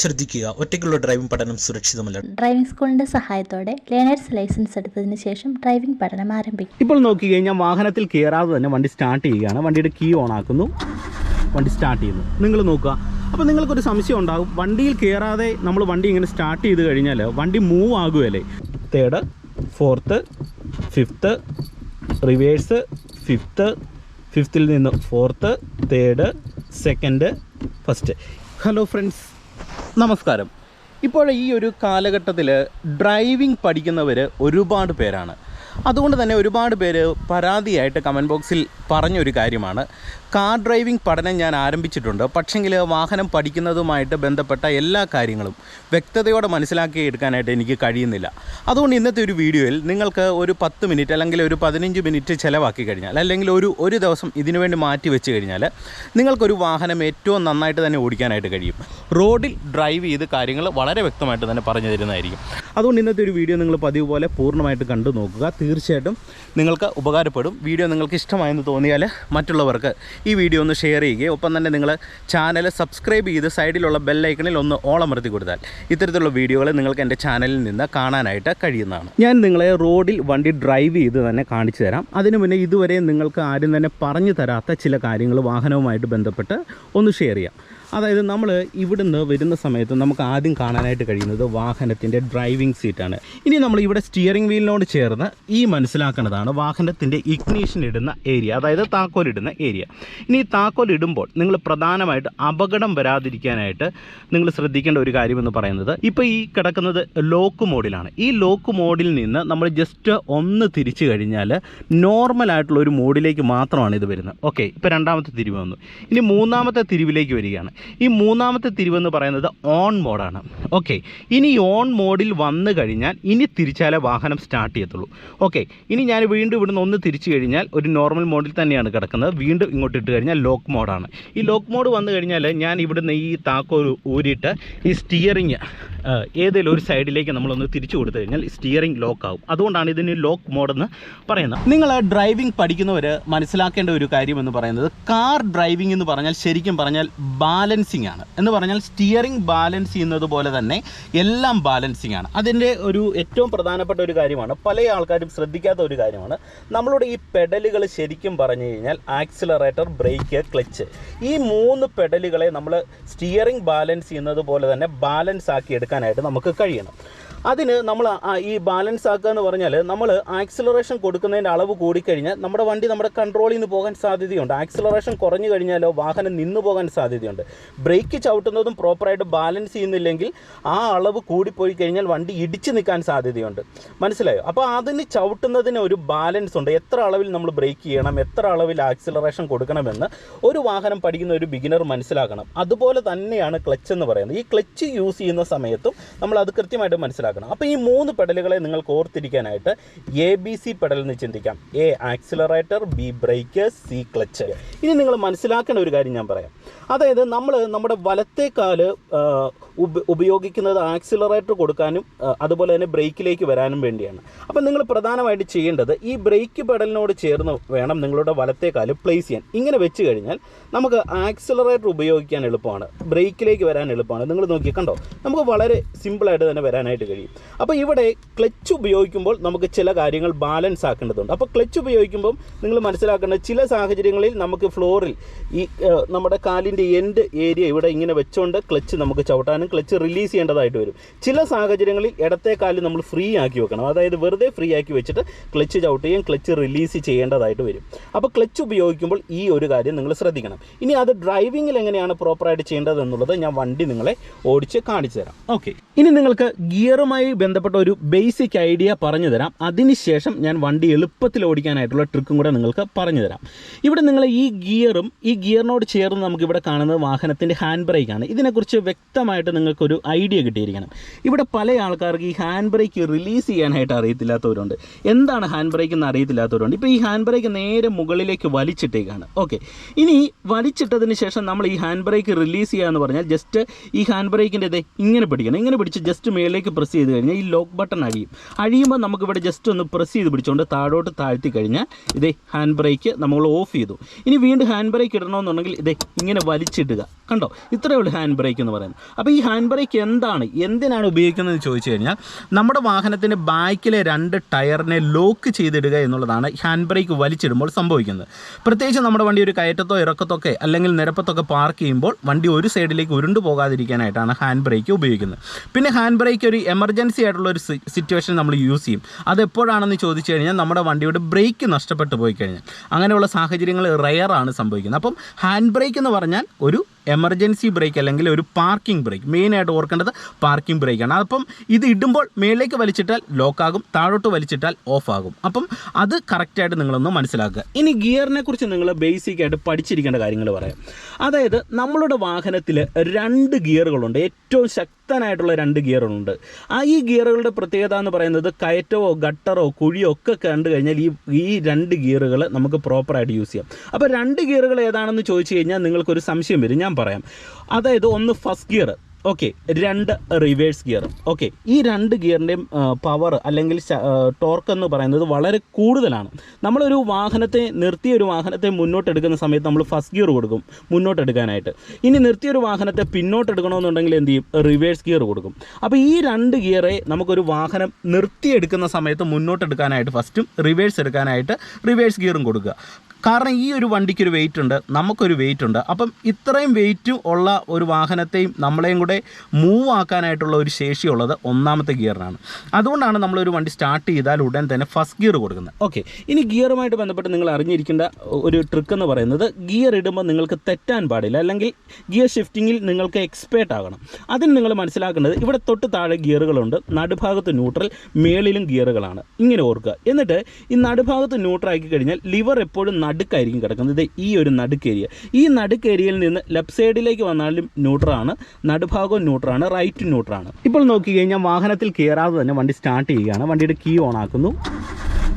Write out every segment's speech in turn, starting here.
ശ്രദ്ധിക്കുക. ഒറ്റയ്ക്കുള്ള ഡ്രൈവിംഗ് പഠനം സുരക്ഷിതമല്ല. ഡ്രൈവിംഗ് സ്കൂളിന്റെ സഹായത്തോടെ ലേണേഴ്സ് ലൈസൻസ് എടുത്തതിന് ശേഷം ഡ്രൈവിംഗ് പഠനം ആരംഭിക്കും. ഇപ്പോൾ നോക്കി കഴിഞ്ഞാൽ വാഹനത്തിൽ കയറാതെ തന്നെ വണ്ടി സ്റ്റാർട്ട് ചെയ്യുകയാണ്. വണ്ടിയുടെ കീ ഓൺ ആക്കുന്നു. വണ്ടി സ്റ്റാർട്ട് ചെയ്യുന്നു. നിങ്ങൾ നോക്കുക. അപ്പോൾ നിങ്ങൾക്കൊരു സംശയം ഉണ്ടാകും. വണ്ടിയിൽ കയറാതെ നമ്മൾ വണ്ടി ഇങ്ങനെ സ്റ്റാർട്ട് ചെയ്ത് കഴിഞ്ഞാൽ വണ്ടി move ആകുമല്ലേ third fourth fifth reverse fifth ഫിഫ്ത്തിൽ നിന്ന് fourth third second first hello friends നമസ്കാരം. ഇപ്പോൾ ഈ ഒരു കാലഘട്ടത്തിൽ ഡ്രൈവിംഗ് പഠിക്കുന്നവർ ഒരുപാട് പേരാണ്. അതുകൊണ്ട് തന്നെ ഒരുപാട് പേര് പരാതിയായിട്ട് കമന്റ് ബോക്സിൽ പറഞ്ഞൊരു കാര്യമാണ്. കാർ ഡ്രൈവിംഗ് പഠനം ഞാൻ ആരംഭിച്ചിട്ടുണ്ട്. പക്ഷെങ്കിൽ വാഹനം പഠിക്കുന്നതുമായിട്ട് ബന്ധപ്പെട്ട എല്ലാ കാര്യങ്ങളും വ്യക്തതയോടെ മനസ്സിലാക്കി എടുക്കാനായിട്ട് എനിക്ക് കഴിയുന്നില്ല. അതുകൊണ്ട് ഇന്നത്തെ ഒരു വീഡിയോയിൽ നിങ്ങൾക്ക് ഒരു പത്ത് മിനിറ്റ് അല്ലെങ്കിൽ ഒരു പതിനഞ്ച് മിനിറ്റ് ചിലവാക്കി കഴിഞ്ഞാൽ അല്ലെങ്കിൽ ഒരു ഒരു ദിവസം ഇതിനു വേണ്ടി മാറ്റി വെച്ച് കഴിഞ്ഞാൽ നിങ്ങൾക്കൊരു വാഹനം ഏറ്റവും നന്നായിട്ട് തന്നെ ഓടിക്കാനായിട്ട് കഴിയും. റോഡിൽ ഡ്രൈവ് ചെയ്ത് കാര്യങ്ങൾ വളരെ വ്യക്തമായിട്ട് തന്നെ പറഞ്ഞു തരുന്നതായിരിക്കും. അതുകൊണ്ട് ഇന്നത്തെ ഒരു വീഡിയോ നിങ്ങൾ പതിവ് പോലെ പൂർണമായിട്ട് കണ്ടു നോക്കുക. തീർച്ചയായിട്ടും നിങ്ങൾക്ക് ഉപകാരപ്പെടും. വീഡിയോ നിങ്ങൾക്ക് ഇഷ്ടമായെന്ന് തോന്നിയാൽ മറ്റുള്ളവർക്ക് ഈ വീഡിയോ ഒന്ന് ഷെയർ ചെയ്യുകയും ഒപ്പം തന്നെ നിങ്ങൾ ചാനൽ സബ്സ്ക്രൈബ് ചെയ്ത് സൈഡിലുള്ള ബെല്ലൈക്കണിൽ ഒന്ന് ഓളമർത്തി കൊടുത്താൽ ഇത്തരത്തിലുള്ള വീഡിയോകൾ നിങ്ങൾക്ക് എന്റെ ചാനലിൽ നിന്ന് കാണാനായിട്ട് കഴിയുന്നതാണ്. ഞാൻ നിങ്ങളെ റോഡിൽ വണ്ടി ഡ്രൈവ് ചെയ്ത് തന്നെ കാണിച്ചു തരാം. അതിനു മുന്നേ ഇതുവരെ നിങ്ങൾക്ക് ആരും തന്നെ പറഞ്ഞു തരാത്ത ചില കാര്യങ്ങൾ വാഹനവുമായിട്ട് ബന്ധപ്പെട്ട് ഒന്ന് ഷെയർ ചെയ്യാം. അതായത് നമ്മൾ ഇവിടുന്ന് വരുന്ന സമയത്ത് നമുക്ക് ആദ്യം കാണാനായിട്ട് കഴിയുന്നത് വാഹനത്തിന്റെ ഡ്രൈവിംഗ് സീറ്റാണ്. ഇനി നമ്മൾ ഇവിടെ സ്റ്റിയറിംഗ് വീലിനോട് ചേർന്ന് ഈ മനസ്സിലാക്കേണ്ടതാണ് വാഹനത്തിന്റെ ഇഗ്നീഷൻ ഇടുന്ന ഏരിയ അതായത് താക്കോലിടുന്ന ഏരിയ ഇനി ഈ ഇടുമ്പോൾ നിങ്ങൾ പ്രധാനമായിട്ട് അപകടം വരാതിരിക്കാനായിട്ട് നിങ്ങൾ ശ്രദ്ധിക്കേണ്ട ഒരു കാര്യമെന്ന് പറയുന്നത് ഇപ്പോൾ ഈ കിടക്കുന്നത് ലോക്ക് മോഡിലാണ് ഈ ലോക്ക് മോഡിൽ നിന്ന് നമ്മൾ ജസ്റ്റ് ഒന്ന് തിരിച്ചു കഴിഞ്ഞാൽ നോർമൽ ആയിട്ടുള്ള ഒരു മോഡിലേക്ക് മാത്രമാണ് ഇത് വരുന്നത്. ഓക്കെ ഇപ്പോൾ രണ്ടാമത്തെ തിരിവ് വന്നു. ഇനി മൂന്നാമത്തെ തിരിവിലേക്ക് വരികയാണ്. ഈ മൂന്നാമത്തെ തിരിവെന്ന് പറയുന്നത് ഓൺ മോഡാണ് ഓക്കെ ഇനി ഓൺ മോഡിൽ വന്നു കഴിഞ്ഞാൽ ഇനി തിരിച്ചാലേ വാഹനം സ്റ്റാർട്ട് ചെയ്യത്തുള്ളൂ. ഓക്കെ ഇനി ഞാൻ വീണ്ടും ഇവിടുന്ന് ഒന്ന് തിരിച്ചു കഴിഞ്ഞാൽ ഒരു നോർമൽ മോഡിൽ തന്നെയാണ് കിടക്കുന്നത്. വീണ്ടും ഇങ്ങോട്ട് ഇട്ട് കഴിഞ്ഞാൽ ലോക്ക് മോഡാണ് ഈ ലോക്ക് മോഡ് വന്നു കഴിഞ്ഞാൽ ഞാൻ ഇവിടുന്ന് ഈ താക്കോൽ ഊരിയിട്ട് ഈ സ്റ്റിയറിങ് ഏതെങ്കിലും ഒരു സൈഡിലേക്ക് നമ്മളൊന്ന് തിരിച്ചു കൊടുത്തു കഴിഞ്ഞാൽ സ്റ്റിയറിംഗ് ലോക്ക് ആവും. അതുകൊണ്ടാണ് ഇതിന് ലോക്ക് മോഡെന്ന് പറയുന്നത്. നിങ്ങൾ ഡ്രൈവിംഗ് പഠിക്കുന്നവർ മനസ്സിലാക്കേണ്ട ഒരു കാര്യം എന്ന് പറയുന്നത് കാർ ഡ്രൈവിംഗ് എന്ന് പറഞ്ഞാൽ ശരിക്കും പറഞ്ഞാൽ ബാലൻസിങ് ആണ്. എന്ന് പറഞ്ഞാൽ സ്റ്റിയറിംഗ് ബാലൻസ് ചെയ്യുന്നത് പോലെ തന്നെ എല്ലാം ബാലൻസിങ് ആണ്. അതിന്റെ ഒരു ഏറ്റവും പ്രധാനപ്പെട്ട ഒരു കാര്യമാണ് പല ആൾക്കാരും ശ്രദ്ധിക്കാത്ത ഒരു കാര്യമാണ് നമ്മളുടെ ഈ പെഡലുകൾ ശരിക്കും പറഞ്ഞു കഴിഞ്ഞാൽ ആക്സിലറേറ്റർ ബ്രേക്ക് ക്ലച്ച് ഈ മൂന്ന് പെഡലുകളെ നമ്മൾ സ്റ്റിയറിംഗ് ബാലൻസ് ചെയ്യുന്നത് പോലെ തന്നെ ബാലൻസ് ആക്കി എടുക്കാനായിട്ട് നമുക്ക് കഴിയണം. അതിന് നമ്മൾ ഈ ബാലൻസ് ആക്കുക എന്ന് പറഞ്ഞാൽ നമ്മൾ ആക്സിലറേഷൻ കൊടുക്കുന്നതിന്റെ അളവ് കൂടിക്കഴിഞ്ഞാൽ നമ്മുടെ വണ്ടി നമ്മുടെ കൺട്രോളിൽ നിന്ന് പോകാൻ സാധ്യതയുണ്ട്. ആക്സിലറേഷൻ കുറഞ്ഞു കഴിഞ്ഞാലോ വാഹനം നിന്നു പോകാൻ സാധ്യതയുണ്ട്. ബ്രേക്ക് ചവിട്ടുന്നതും പ്രോപ്പറായിട്ട് ബാലൻസ് ചെയ്യുന്നില്ലെങ്കിൽ ആ അളവ് കൂടിപ്പോയി കഴിഞ്ഞാൽ വണ്ടി ഇടിച്ചു നിൽക്കാൻ സാധ്യതയുണ്ട്. മനസ്സിലായോ? അപ്പോൾ അതിന് ചവിട്ടുന്നതിന് ഒരു ബാലൻസ് ഉണ്ട്. എത്ര അളവിൽ നമ്മൾ ബ്രേക്ക് ചെയ്യണം എത്ര അളവിൽ ആക്സിലറേഷൻ കൊടുക്കണമെന്ന് ഒരു വാഹനം പഠിക്കുന്ന ഒരു ബിഗിനർ മനസ്സിലാക്കണം. അതുപോലെ തന്നെയാണ് ക്ലച്ച് എന്ന് പറയുന്നത്. ഈ ക്ലച്ച് യൂസ് ചെയ്യുന്ന സമയത്തും നമ്മൾ അത് കൃത്യമായിട്ട് മനസ്സിലാക്കണം. അപ്പോൾ ഈ മൂന്ന് പെഡലുകളെ നിങ്ങൾക്ക് ഓർത്തിരിക്കാനായിട്ട് എ ബി സി പെഡൽ എന്ന് ചിന്തിക്കാം. A accelerator B brake C clutch ഇനി നിങ്ങൾ മനസ്സിലാക്കേണ്ട ഒരു കാര്യം ഞാൻ പറയാം. അതായത് നമ്മൾ നമ്മുടെ വലത്തെ കാൽ ആ, ഉപ- ഉപയോഗിക്കുന്നത് ആക്സിലറേറ്റർ കൊടുക്കാനും അതുപോലെ തന്നെ ബ്രേക്കിലേക്ക് വരാനും വേണ്ടിയാണ്. അപ്പം നിങ്ങൾ പ്രധാനമായിട്ട് ചെയ്യേണ്ടത് ഈ ബ്രേക്ക് പെഡലിനോട് ചേർന്ന് വേണം നിങ്ങളുടെ വലത്തെ കാൽ പ്ലേസ് ചെയ്യാൻ. ഇങ്ങനെ വെച്ച് കഴിഞ്ഞാൽ നമുക്ക് ആക്സിലറേറ്റർ ഉപയോഗിക്കാൻ എളുപ്പമാണ്. ബ്രേക്കിലേക്ക് വരാൻ എളുപ്പമാണ്. നിങ്ങൾ നോക്കി കണ്ടോ? നമുക്ക് വളരെ സിമ്പിളായിട്ട് തന്നെ വരാനായിട്ട് കഴിയും. അപ്പോൾ ഇവിടെ ക്ലച്ച് ഉപയോഗിക്കുമ്പോൾ നമുക്ക് ചില കാര്യങ്ങൾ ബാലൻസ് ആക്കേണ്ടതുണ്ട്. അപ്പോൾ ക്ലച്ച് ഉപയോഗിക്കുമ്പോൾ നിങ്ങൾ മനസ്സിലാക്കേണ്ട ചില സാഹചര്യങ്ങളിൽ നമുക്ക് ഫ്ലോറിൽ ഈ നമ്മുടെ കാലിന്റെ എൻഡ് ഏരിയ ഇവിടെ ഇങ്ങനെ വെച്ചുകൊണ്ട് ക്ലച്ച് നമുക്ക് ചവിട്ടാനും ക്ലച്ച് റിലീസ് ചെയ്യേണ്ടതായിട്ട് വരും. ചില സാഹചര്യങ്ങളിൽ ഇടത്തെ കാൽ നമ്മൾ ഫ്രീ ആക്കി വെക്കണം. അതായത് വെറുതെ ഫ്രീ ആക്കി വെച്ചിട്ട് ക്ലച്ച് ചവിട്ടുകയും ക്ലച്ച് റിലീസ് ചെയ്യേണ്ടതായിട്ട് വരും. അപ്പോൾ ക്ലച്ച് ഉപയോഗിക്കുമ്പോൾ ഈ ഒരു കാര്യം നിങ്ങൾ ശ്രദ്ധിക്കണം. ഇനി അത് ഡ്രൈവിങ്ങിൽ എങ്ങനെയാണ് പ്രോപ്പറായിട്ട് ചെയ്യേണ്ടത് എന്നുള്ളത് ഞാൻ വണ്ടി നിങ്ങളെ ഓടിച്ച് കാണിച്ചു തരാം. ഓക്കെ ഇനി നിങ്ങൾക്ക് ഗിയറുമായി ബന്ധപ്പെട്ട ഒരു ബേസിക് ഐഡിയ പറഞ്ഞു തരാം. അതിനുശേഷം ഞാൻ വണ്ടി എളുപ്പത്തിൽ ഓടിക്കാനായിട്ടുള്ള ട്രിക്കും കൂടെ നിങ്ങൾക്ക് പറഞ്ഞു തരാം. ഇവിടെ നിങ്ങൾ ഈ ഗിയറും ഈ ഗിയറിനോട് ചേർന്ന് നമുക്ക് ഇവിടെ കാണുന്നത് വാഹനത്തിന്റെ ഹാൻഡ് ബ്രേക്കാണ് ഇതിനെക്കുറിച്ച് വ്യക്തമായിട്ട് നിങ്ങൾക്കൊരു ഐഡിയ കിട്ടിയിരിക്കണം. ഇവിടെ പല ആൾക്കാർക്ക് ഈ ഹാൻഡ് ബ്രേക്ക് റിലീസ് ചെയ്യാനായിട്ട് അറിയത്തില്ലാത്തവരുണ്ട്. എന്താണ് ഹാൻഡ് ബ്രേക്ക് എന്ന് അറിയത്തില്ലാത്തവരുണ്ട്? ഇപ്പോൾ ഈ ഹാൻഡ് ബ്രേക്ക് നേരെ മുകളിലേക്ക് വലിച്ചിട്ടേക്കാണ്. ഓക്കെ. ഇനി വലിച്ചിട്ടതിന് ശേഷം നമ്മൾ ഈ ഹാൻഡ് ബ്രേക്ക് റിലീസ് ചെയ്യുക എന്ന് പറഞ്ഞാൽ ജസ്റ്റ് ഈ ഹാൻഡ് ബ്രേക്കിന്റെ ഇത് ഇങ്ങനെ പിടിക്കണം. ഇങ്ങനെ പിടിച്ച് ജസ്റ്റ് മേളിലേക്ക് പ്രസ് ചെയ്ത് കഴിഞ്ഞാൽ ഈ ലോക്ക് ബട്ടൺ അഴിയും. അഴിയുമ്പോൾ നമുക്കിവിടെ ജസ്റ്റ് ഒന്ന് പ്രസ് ചെയ്ത് പിടിച്ചുകൊണ്ട് താഴോട്ട് താഴ്ത്തി കഴിഞ്ഞാൽ ഇതേ ഹാൻഡ് ബ്രേക്ക് നമ്മൾ ഓഫ് ചെയ്തു. ഇനി വീണ്ടും ഹാൻഡ് ബ്രേക്ക് ഇടണമെന്നുണ്ടെങ്കിൽ ഇതേ ഇങ്ങനെ വലിച്ചിടുക. കണ്ടോ? ഇത്രയേ ഉള്ളൂ ഹാൻഡ് ബ്രേക്ക് എന്ന് പറയുന്നത്. അപ്പോൾ ഈ ഹാൻഡ് ബ്രേക്ക് എന്താണ്? എന്തിനാണ് ഉപയോഗിക്കുന്നത് ചോദിച്ചു കഴിഞ്ഞാൽ നമ്മുടെ വാഹനത്തിന്റെ ബാക്കിലെ രണ്ട് ടയറിനെ ലോക്ക് ചെയ്തിടുക എന്നുള്ളതാണ് ഹാൻഡ് ബ്രേക്ക് വലിച്ചിടുമ്പോൾ സംഭവിക്കുന്നത്. പ്രത്യേകിച്ച് നമ്മുടെ വണ്ടി ഒരു കയറ്റത്തോ ഇറക്കത്തൊക്കെ അല്ലെങ്കിൽ നിരപ്പത്തൊക്കെ പാർക്ക് ചെയ്യുമ്പോൾ വണ്ടി ഒരു സൈഡിലേക്ക് ഉരുണ്ടു പോകാതിരിക്കാനായിട്ടാണ് ഹാൻഡ് ബ്രേക്ക് ഉപയോഗിക്കുന്നത്. പിന്നെ ഹാൻഡ് ബ്രേക്ക് ഒരു എമർജൻസി ആയിട്ടുള്ള ഒരു സിറ്റുവേഷൻ നമ്മൾ യൂസ് ചെയ്യും. അത് എപ്പോഴാണെന്ന് ചോദിച്ചു കഴിഞ്ഞാൽ നമ്മുടെ വണ്ടിയുടെ ബ്രേക്ക് നഷ്ടപ്പെട്ടു പോയി കഴിഞ്ഞാൽ. അങ്ങനെയുള്ള സാഹചര്യങ്ങൾ റയറാണ് സംഭവിക്കുന്നത്. അപ്പം ഹാൻഡ് ബ്രേക്ക് എന്ന് പറഞ്ഞാൽ ഒരു എമർജൻസി ബ്രേക്ക് അല്ലെങ്കിൽ ഒരു പാർക്കിംഗ് ബ്രേക്ക് മെയിനായിട്ട് ഓർക്കേണ്ടത് പാർക്കിംഗ് ബ്രേക്കാണ് അപ്പം ഇത് ഇടുമ്പോൾ മേലേക്ക് വലിച്ചിട്ടാൽ ലോക്കാകും താഴോട്ട് വലിച്ചിട്ടാൽ ഓഫ് ആകും. അപ്പം അത് കറക്റ്റായിട്ട് നിങ്ങളൊന്ന് മനസ്സിലാക്കുക. ഇനി ഗിയറിനെ കുറിച്ച് നിങ്ങൾ ബേസിക് ആയിട്ട് പഠിച്ചിരിക്കേണ്ട കാര്യങ്ങൾ പറയാം. അതായത് നമ്മളുടെ വാഹനത്തിൽ രണ്ട് ഗിയറുകളുണ്ട്. ഏറ്റവും ശക്തനായിട്ടുള്ള രണ്ട് ഗിയറുകളുണ്ട്. ആ ഈ ഗിയറുകളുടെ പ്രത്യേകത എന്ന് പറയുന്നത് കയറ്റമോ ഗട്ടറോ കുഴിയോ ഒക്കെ കണ്ടു കഴിഞ്ഞാൽ ഈ ഈ രണ്ട് ഗിയറുകൾ നമുക്ക് പ്രോപ്പറായിട്ട് യൂസ് ചെയ്യാം. അപ്പോൾ രണ്ട് ഗിയറുകൾ ഏതാണെന്ന് ചോദിച്ചു കഴിഞ്ഞാൽ നിങ്ങൾക്കൊരു സംശയം വരും. ഞാൻ പറയാം. അതായത് ഒന്ന് ഫസ്റ്റ് ഗിയർ ഓക്കെ രണ്ട് റിവേഴ്സ് ഗിയർ ഓക്കെ ഈ രണ്ട് ഗിയറിന്റെയും പവർ അല്ലെങ്കിൽ ടോർക്ക് എന്ന് പറയുന്നത് വളരെ കൂടുതലാണ്. നമ്മളൊരു വാഹനത്തെ നിർത്തിയ ഒരു വാഹനത്തെ മുന്നോട്ടെടുക്കുന്ന സമയത്ത് നമ്മൾ ഫസ്റ്റ് ഗിയർ കൊടുക്കും മുന്നോട്ടെടുക്കാനായിട്ട്. ഇനി നിർത്തിയ ഒരു വാഹനത്തെ പിന്നോട്ടെടുക്കണമെന്നുണ്ടെങ്കിൽ എന്ത് ചെയ്യും? റിവേഴ്സ് ഗിയർ കൊടുക്കും. അപ്പോൾ ഈ രണ്ട് ഗിയറെ നമുക്കൊരു വാഹനം നിർത്തിയെടുക്കുന്ന സമയത്ത് മുന്നോട്ടെടുക്കാനായിട്ട് ഫസ്റ്റും റിവേഴ്സ് എടുക്കാനായിട്ട് റിവേഴ്സ് ഗിയറും കൊടുക്കുക. കാരണം ഈ ഒരു വണ്ടിക്ക് ഒരു വെയിറ്റ് ഉണ്ട് നമുക്കൊരു വെയിറ്റ് ഉണ്ട്. അപ്പം ഇത്രയും വെയിറ്റ് ഉള്ള ഒരു വാഹനത്തെയും നമ്മളെയും കൂടെ മൂവ് ആക്കാനായിട്ടുള്ള ഒരു ശേഷിയുള്ളത് ഒന്നാമത്തെ ഗിയറിനാണ്. അതുകൊണ്ടാണ് നമ്മളൊരു വണ്ടി സ്റ്റാർട്ട് ചെയ്താൽ ഉടൻ തന്നെ ഫസ്റ്റ് ഗിയർ കൊടുക്കുന്നത്. ഓക്കെ ഇനി ഗിയറുമായിട്ട് ബന്ധപ്പെട്ട് നിങ്ങൾ അറിഞ്ഞിരിക്കേണ്ട ഒരു ട്രിക്ക് എന്ന് പറയുന്നത് ഗിയർ ഇടുമ്പോൾ നിങ്ങൾക്ക് തെറ്റാൻ പാടില്ല. അല്ലെങ്കിൽ ഗിയർ ഷിഫ്റ്റിങ്ങിൽ നിങ്ങൾക്ക് എക്സ്പേർട്ട് ആകണം. അതിന് നിങ്ങൾ മനസ്സിലാക്കേണ്ടത് ഇവിടെ തൊട്ട് താഴെ ഗിയറുകളുണ്ട്. നടുഭാഗത്ത് ന്യൂട്രൽ മേളിലും ഗിയറുകളാണ്. ഇങ്ങനെ ഓർക്കുക. എന്നിട്ട് ഈ നടുഭാഗത്ത് ന്യൂട്രൽ ആക്കി കഴിഞ്ഞാൽ ലിവർ എപ്പോഴും നടുക്കായിരിക്കും കിടക്കുന്നത്. ഈ ഒരു നടുക്ക് ഏരിയ ഈ നടുക്ക് ഏരിയയിൽ നിന്ന് ലെഫ്റ്റ് സൈഡിലേക്ക് വന്നാലും ന്യൂട്രാണ് നടുഭാഗവും ന്യൂട്രാണ് റൈറ്റ് ന്യൂട്രാണ് ഇപ്പോൾ നോക്കി കഴിഞ്ഞാൽ വാഹനത്തിൽ കയറാതെ തന്നെ വണ്ടി സ്റ്റാർട്ട് ചെയ്യുകയാണ്. വണ്ടിയുടെ കീ ഓൺ ആക്കുന്നു.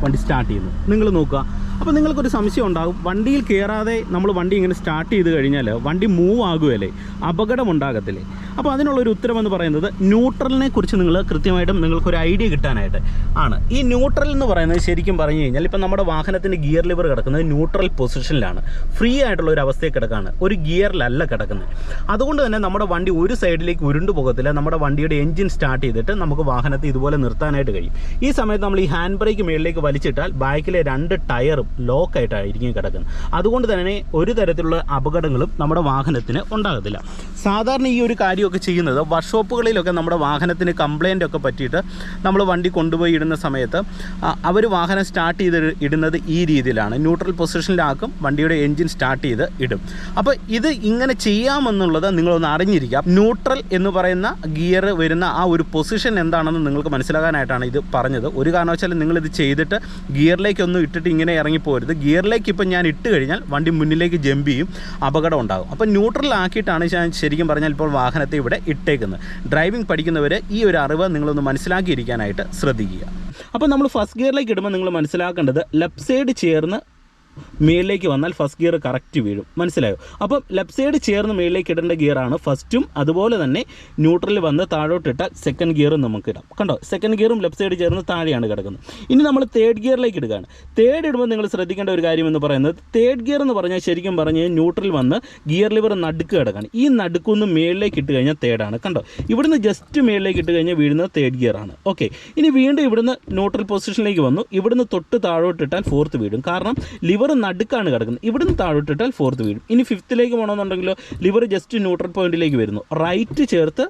വണ്ടി സ്റ്റാർട്ട് ചെയ്യുന്നു. നിങ്ങൾ നോക്കുക. അപ്പോൾ നിങ്ങൾക്കൊരു സംശയം ഉണ്ടാകും. വണ്ടിയിൽ കയറാതെ നമ്മൾ വണ്ടി ഇങ്ങനെ സ്റ്റാർട്ട് ചെയ്ത് കഴിഞ്ഞാൽ വണ്ടി മൂവ് ആകുമല്ലേ അപകടം ഉണ്ടാകത്തില്ലേ അപ്പോൾ അതിനുള്ളൊരു ഉത്തരമെന്ന് പറയുന്നത് ന്യൂട്രലിനെ കുറിച്ച് നിങ്ങൾ കൃത്യമായിട്ടും നിങ്ങൾക്കൊരു ഐഡിയ കിട്ടാനായിട്ട് ആണ്. ഈ ന്യൂട്രൽ എന്ന് പറയുന്നത് ശരിക്കും പറഞ്ഞു കഴിഞ്ഞാൽ ഇപ്പം നമ്മുടെ വാഹനത്തിന്റെ ഗിയർ ലിവർ കിടക്കുന്നത് ന്യൂട്രൽ പൊസിഷനിലാണ് ഫ്രീ ആയിട്ടുള്ള ഒരു അവസ്ഥയിൽ കിടക്കുകയാണ് ഒരു ഗിയറിലല്ല കിടക്കുന്നത്. അതുകൊണ്ട് തന്നെ നമ്മുടെ വണ്ടി ഒരു സൈഡിലേക്ക് ഉരുണ്ടു പോകത്തില്ല. നമ്മുടെ വണ്ടിയുടെ എഞ്ചിൻ സ്റ്റാർട്ട് ചെയ്തിട്ട് നമുക്ക് വാഹനത്തെ ഇതുപോലെ നിർത്താനായിട്ട് കഴിയും. ഈ സമയത്ത് നമ്മൾ ഈ ഹാൻഡ് ബ്രേക്ക് മേളിലേക്ക് വലിച്ചിട്ടാൽ ബാക്കിലെ രണ്ട് ടയറും ലോക്കായിട്ടായിരിക്കും കിടക്കുന്നത്. അതുകൊണ്ട് തന്നെ ഒരു തരത്തിലുള്ള അപകടങ്ങളും നമ്മുടെ വാഹനത്തിന് ഉണ്ടാകത്തില്ല. സാധാരണ ഈ ഒരു കാര്യമൊക്കെ ചെയ്യുന്നത് വർക്ക്ഷോപ്പുകളിലൊക്കെ നമ്മുടെ വാഹനത്തിന് കംപ്ലൈന്റ് ഒക്കെ പറ്റിയിട്ട് നമ്മൾ വണ്ടി കൊണ്ടുപോയി ഇടുന്ന സമയത്ത് അവർ വാഹനം സ്റ്റാർട്ട് ചെയ്ത് ഇടുന്നത് ഈ രീതിയിലാണ്. ന്യൂട്രൽ പൊസിഷനിലാക്കും വണ്ടിയുടെ എൻജിൻ സ്റ്റാർട്ട് ചെയ്ത് ഇടും. അപ്പോൾ ഇത് ഇങ്ങനെ ചെയ്യാമെന്നുള്ളത് നിങ്ങളൊന്ന് അറിഞ്ഞിരിക്കാം ന്യൂട്രൽ എന്ന് പറയുന്ന ഗിയർ വരുന്ന ആ ഒരു പൊസിഷൻ എന്താണെന്ന് നിങ്ങൾക്ക് മനസ്സിലാക്കാനായിട്ടാണ് ഇത് പറഞ്ഞത്. ഒരു കാരണവശാലും നിങ്ങളിത് ചെയ്തിട്ട് ഗിയറിലേക്കൊന്നും ഇട്ടിട്ട് ഇങ്ങനെ ഇറങ്ങിപ്പോരുത്. ഗിയറിലേക്ക് ഇപ്പം ഞാൻ ഇട്ട് കഴിഞ്ഞാൽ വണ്ടി മുന്നിലേക്ക് ജമ്പ് ചെയ്യും അപകടം ഉണ്ടാകും. അപ്പം ന്യൂട്രലാക്കിയിട്ടാണ് ഞാൻ ശരിക്കും പറഞ്ഞാൽ ഇപ്പോൾ വാഹനത്തെ ഇവിടെ ഇട്ടേക്കുന്നത്. ഡ്രൈവിംഗ് പഠിക്കുന്നവർ ഈ ഒരു അറിവ് നിങ്ങളൊന്ന് മനസ്സിലാക്കിയിരിക്കാനായിട്ട് ശ്രദ്ധിക്കുക. അപ്പോൾ നമ്മൾ ഫസ്റ്റ് ഗിയറിലേക്ക് ഇടുമ്പോൾ നിങ്ങൾ മനസ്സിലാക്കേണ്ടത് ലെഫ്റ്റ് സൈഡ് ചേർന്ന് മേളിലേക്ക് വന്നാൽ ഫസ്റ്റ് ഗിയർ കറക്റ്റ് വീഴും. മനസ്സിലായോ? അപ്പം ലെഫ്റ്റ് സൈഡ് ചേർന്ന് മേളിലേക്ക് ഇടേണ്ട ഗിയറാണ് ഫസ്റ്റും അതുപോലെ തന്നെ ന്യൂട്രലിൽ വന്ന് താഴോട്ട് ഇട്ടാൽ സെക്കൻഡ് ഗിയറും നമുക്ക് ഇടാം. കണ്ടോ? സെക്കൻഡ് ഗിയറും ലെഫ്റ്റ് സൈഡ് ചേർന്ന് താഴെയാണ് കിടക്കുന്നത്. ഇനി നമ്മൾ തേർഡ് ഗിയറിലേക്ക് ഇടുകയാണ്. തേർഡ് ഇടുമ്പോൾ നിങ്ങൾ ശ്രദ്ധിക്കേണ്ട ഒരു കാര്യം എന്ന് പറയുന്നത് തേർഡ് ഗിയർ എന്ന് പറഞ്ഞാൽ ശരിക്കും പറഞ്ഞ് ന്യൂട്രൽ വന്ന് ഗിയർ ലിവർ നടുക്ക് കിടക്കാണ് ഈ നടുക്കൊന്ന് മേളിലേക്ക് ഇട്ട് കഴിഞ്ഞാൽ തേർഡാണ് കണ്ടോ? ഇവിടുന്ന് ജസ്റ്റ് മേളിലേക്ക് ഇട്ട് കഴിഞ്ഞാൽ വീഴുന്നത് തേർഡ് ഗിയറാണ് ഓക്കെ ഇനി വീണ്ടും ഇവിടുന്ന് ന്യൂട്രൽ പൊസിഷനിലേക്ക് വന്നു. ഇവിടുന്ന് തൊട്ട് താഴോട്ടിട്ടാൽ ഫോർത്ത് വീഴും. കാരണം ലിവർ നടുക്കാണ് കിടക്കുന്നത്. ഇവിടുന്ന് താഴോട്ടിട്ടാൽ ഫോർത്ത് വീഴും. ഇനി ഫിഫ്ത്തിലേക്ക് പോകണമെന്നുണ്ടെങ്കിലോ ലിവർ ജസ്റ്റ് ന്യൂട്രൽ പോയിന്റിലേക്ക് വരുന്നു. റൈറ്റ് ചേർത്ത്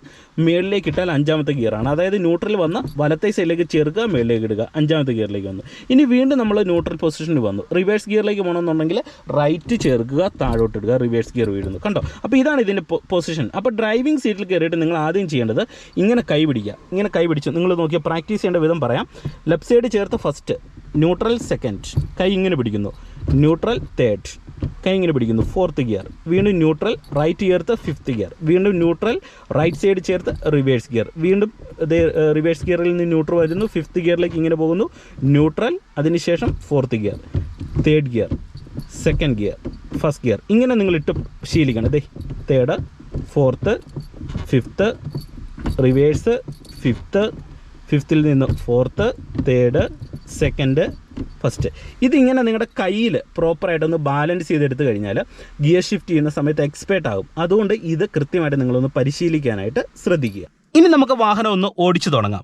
മേളിലേക്ക് ഇട്ടാൽ അഞ്ചാമത്തെ ഗിയറാണ് അതായത് ന്യൂട്രൽ വന്ന് വലത്തെ സൈഡിലേക്ക് ചേർക്കുക മേളിലേക്ക് ഇടുക. അഞ്ചാമത്തെ ഗിയറിലേക്ക് വന്നു. ഇനി വീണ്ടും നമ്മൾ ന്യൂട്രൽ പൊസിഷനിൽ വന്നു. റിവേഴ്സ് ഗിയറിലേക്ക് പോകണമെന്നുണ്ടെങ്കിൽ റൈറ്റ് ചേർക്കുക താഴോട്ട് ഇടുക റിവേഴ്സ് ഗിയർ വീഴുന്നു. കണ്ടോ? അപ്പോൾ ഇതാണ് ഇതിന്റെ പൊസിഷൻ അപ്പോൾ ഡ്രൈവിംഗ് സീറ്റിൽ കയറിയിട്ട് നിങ്ങൾ ആദ്യം ചെയ്യേണ്ടത് ഇങ്ങനെ കൈ പിടിക്കുക. ഇങ്ങനെ കൈ പിടിച്ചു. നിങ്ങൾ നോക്കിയാൽ പ്രാക്ടീസ് ചെയ്യേണ്ട വിധം പറയാം. ലെഫ്റ്റ് സൈഡ് ചേർത്ത് ഫസ്റ്റ് ന്യൂട്രൽ സെക്കൻഡ് കൈ ഇങ്ങനെ പിടിക്കുന്നു. ന്യൂട്രൽ തേർഡ് കൈ ഇങ്ങനെ പിടിക്കുന്നു. ഫോർത്ത് ഗിയർ വീണ്ടും ന്യൂട്രൽ റൈറ്റ് ചേർത്ത് ഫിഫ്ത്ത് ഗിയർ വീണ്ടും ന്യൂട്രൽ റൈറ്റ് സൈഡ് ചേർത്ത് റിവേഴ്സ് ഗിയർ വീണ്ടും റിവേഴ്സ് ഗിയറിൽ നിന്ന് ന്യൂട്രൽ വരുന്നു. ഫിഫ്ത്ത് ഗിയറിലേക്ക് ഇങ്ങനെ പോകുന്നു. ന്യൂട്രൽ അതിനുശേഷം fourth gear third gear second gear first gear ഇങ്ങനെ നിങ്ങൾ ഇട്ട് ശീലിക്കണം. ദേ third fourth fifth reverse fifth ഫിഫ്ത്തിൽ നിന്ന് ഫോർത്ത് തേർഡ് സെക്കൻഡ് ഫസ്റ്റ് ഇതിങ്ങനെ നിങ്ങളുടെ കയ്യിൽ പ്രോപ്പറായിട്ടൊന്ന് ബാലൻസ് ചെയ്തെടുത്ത് കഴിഞ്ഞാൽ ഗിയർ ഷിഫ്റ്റ് ചെയ്യുന്ന സമയത്ത് എക്സ്പേർട്ട് ആകും. അതുകൊണ്ട് ഇത് കൃത്യമായിട്ട് നിങ്ങളൊന്ന് പരിശീലിക്കാനായിട്ട് ശ്രദ്ധിക്കുക. ഇനി നമുക്ക് വാഹനം ഒന്ന് ഓടിച്ചു തുടങ്ങാം.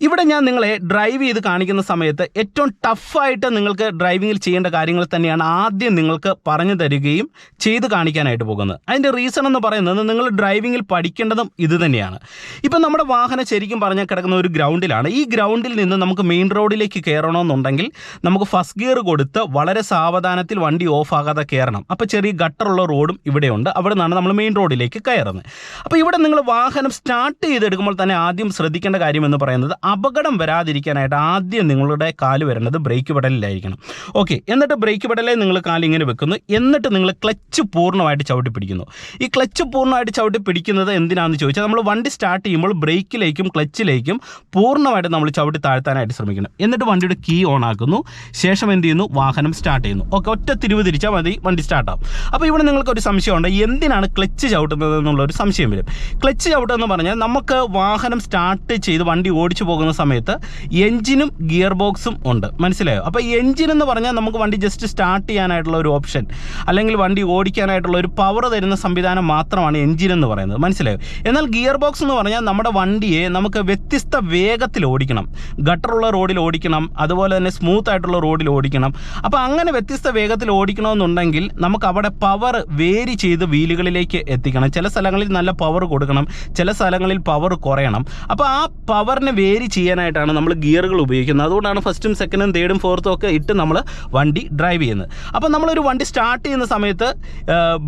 ഇവിടെ ഞാൻ നിങ്ങളെ ഡ്രൈവ് ചെയ്ത് കാണിക്കുന്ന സമയത്ത് ഏറ്റവും ടഫായിട്ട് നിങ്ങൾക്ക് ഡ്രൈവിങ്ങിൽ ചെയ്യേണ്ട കാര്യങ്ങൾ തന്നെയാണ് ആദ്യം നിങ്ങൾക്ക് പറഞ്ഞു തരികയും ചെയ്ത് കാണിക്കാനായിട്ട് പോകുന്നത്. അതിന്റെ റീസൺ എന്ന് പറയുന്നത് നിങ്ങൾ ഡ്രൈവിങ്ങിൽ പഠിക്കേണ്ടതും ഇത് തന്നെയാണ്. ഇപ്പം നമ്മുടെ വാഹനം ശരിക്കും പറഞ്ഞാൽ കിടക്കുന്ന ഒരു ഗ്രൗണ്ടിലാണ്. ഈ ഗ്രൗണ്ടിൽ നിന്ന് നമുക്ക് മെയിൻ റോഡിലേക്ക് കയറണമെന്നുണ്ടെങ്കിൽ നമുക്ക് ഫസ്റ്റ് ഗിയർ കൊടുത്ത് വളരെ സാവധാനത്തിൽ വണ്ടി ഓഫ് ആകാതെ കയറണം. അപ്പോൾ ചെറിയ ഗട്ടറുള്ള റോഡും ഇവിടെയുണ്ട്. അവിടെ നിന്നാണ് നമ്മൾ മെയിൻ റോഡിലേക്ക് കയറുന്നത്. അപ്പോൾ ഇവിടെ നിങ്ങൾ വാഹനം സ്റ്റാർട്ട് ചെയ്തെടുക്കുമ്പോൾ തന്നെ ആദ്യം ശ്രദ്ധിക്കേണ്ട കാര്യം എന്ന് പറയുന്നത് അപകടം വരാതിരിക്കാനായിട്ട് ആദ്യം നിങ്ങളുടെ കാൽ വരേണ്ടത് ബ്രേക്ക് പെടലിലായിരിക്കണം ഓക്കെ എന്നിട്ട് ബ്രേക്ക് പെടലിൽ നിങ്ങൾ കാലിങ്ങനെ വെക്കുന്നു. എന്നിട്ട് നിങ്ങൾ ക്ലച്ച് പൂർണമായിട്ട് ചവിട്ടി പിടിക്കുന്നു. ഈ ക്ലച്ച് പൂർണമായിട്ട് ചവിട്ടി പിടിക്കുന്നത് എന്തിനാണെന്ന് ചോദിച്ചാൽ നമ്മൾ വണ്ടി സ്റ്റാർട്ട് ചെയ്യുമ്പോൾ ബ്രേക്കിലേക്കും ക്ലച്ചിലേക്കും പൂർണമായിട്ട് നമ്മൾ ചവിട്ടി താഴ്ത്താനായിട്ട് ശ്രമിക്കണം. എന്നിട്ട് വണ്ടിയുടെ കീ ഓൺ ആക്കുന്നു. ശേഷം എന്ത് ചെയ്യുന്നു? വാഹനം സ്റ്റാർട്ട് ചെയ്യുന്നു. ഓക്കെ ഒറ്റ തിരിവ് തിരിച്ചാൽ മതി വണ്ടി സ്റ്റാർട്ടാവും അപ്പോൾ ഇവിടെ നിങ്ങൾക്ക് ഒരു സംശയമുണ്ട്. എന്തിനാണ് ക്ലച്ച് ചവിട്ടുന്നത് എന്നുള്ളൊരു സംശയം വരും. ക്ലച്ച് ചവിട്ടുക എന്ന് പറഞ്ഞാൽ നമുക്ക് വാഹനം സ്റ്റാർട്ട് ചെയ്ത് വണ്ടി ഓടിച്ചു പോകുന്ന സമയത്ത് എഞ്ചിനും ഗിയർ ബോക്സും ഉണ്ട്. മനസ്സിലായോ? അപ്പോൾ എഞ്ചിൻ എന്ന് പറഞ്ഞാൽ നമുക്ക് വണ്ടി ജസ്റ്റ് സ്റ്റാർട്ട് ചെയ്യാനായിട്ടുള്ള ഒരു ഓപ്ഷൻ അല്ലെങ്കിൽ വണ്ടി ഓടിക്കാനായിട്ടുള്ള ഒരു പവർ തരുന്ന സംവിധാനം മാത്രമാണ് എഞ്ചിൻ എന്ന് പറയുന്നത്. മനസ്സിലായോ? എന്നാൽ ഗിയർ ബോക്സ് എന്ന് പറഞ്ഞാൽ നമ്മുടെ വണ്ടിയെ നമുക്ക് വ്യത്യസ്ത വേഗത്തിൽ ഓടിക്കണം. ഗട്ടറുള്ള റോഡിൽ ഓടിക്കണം. അതുപോലെ തന്നെ സ്മൂത്ത് ആയിട്ടുള്ള റോഡിൽ ഓടിക്കണം. അപ്പോൾ അങ്ങനെ വ്യത്യസ്ത വേഗത്തിൽ ഓടിക്കണമെന്നുണ്ടെങ്കിൽ നമുക്ക് അവിടെ പവർ വേരി ചെയ്ത് വീലുകളിലേക്ക് എത്തിക്കണം. ചില സ്ഥലങ്ങളിൽ നല്ല പവർ കൊടുക്കണം. ചില സ്ഥലങ്ങളിൽ പവർ കുറയണം. അപ്പോൾ ആ പവറിനെ വേരി ചെയ്യാനായിട്ടാണ് നമ്മൾ ഗിയറുകൾ ഉപയോഗിക്കുന്നത്. അതുകൊണ്ടാണ് ഫസ്റ്റും സെക്കൻഡും തേർഡും ഫോർത്തും ഒക്കെ ഇട്ട് നമ്മൾ വണ്ടി ഡ്രൈവ് ചെയ്യുന്നത്. അപ്പോൾ നമ്മളൊരു വണ്ടി സ്റ്റാർട്ട് ചെയ്യുന്ന സമയത്ത്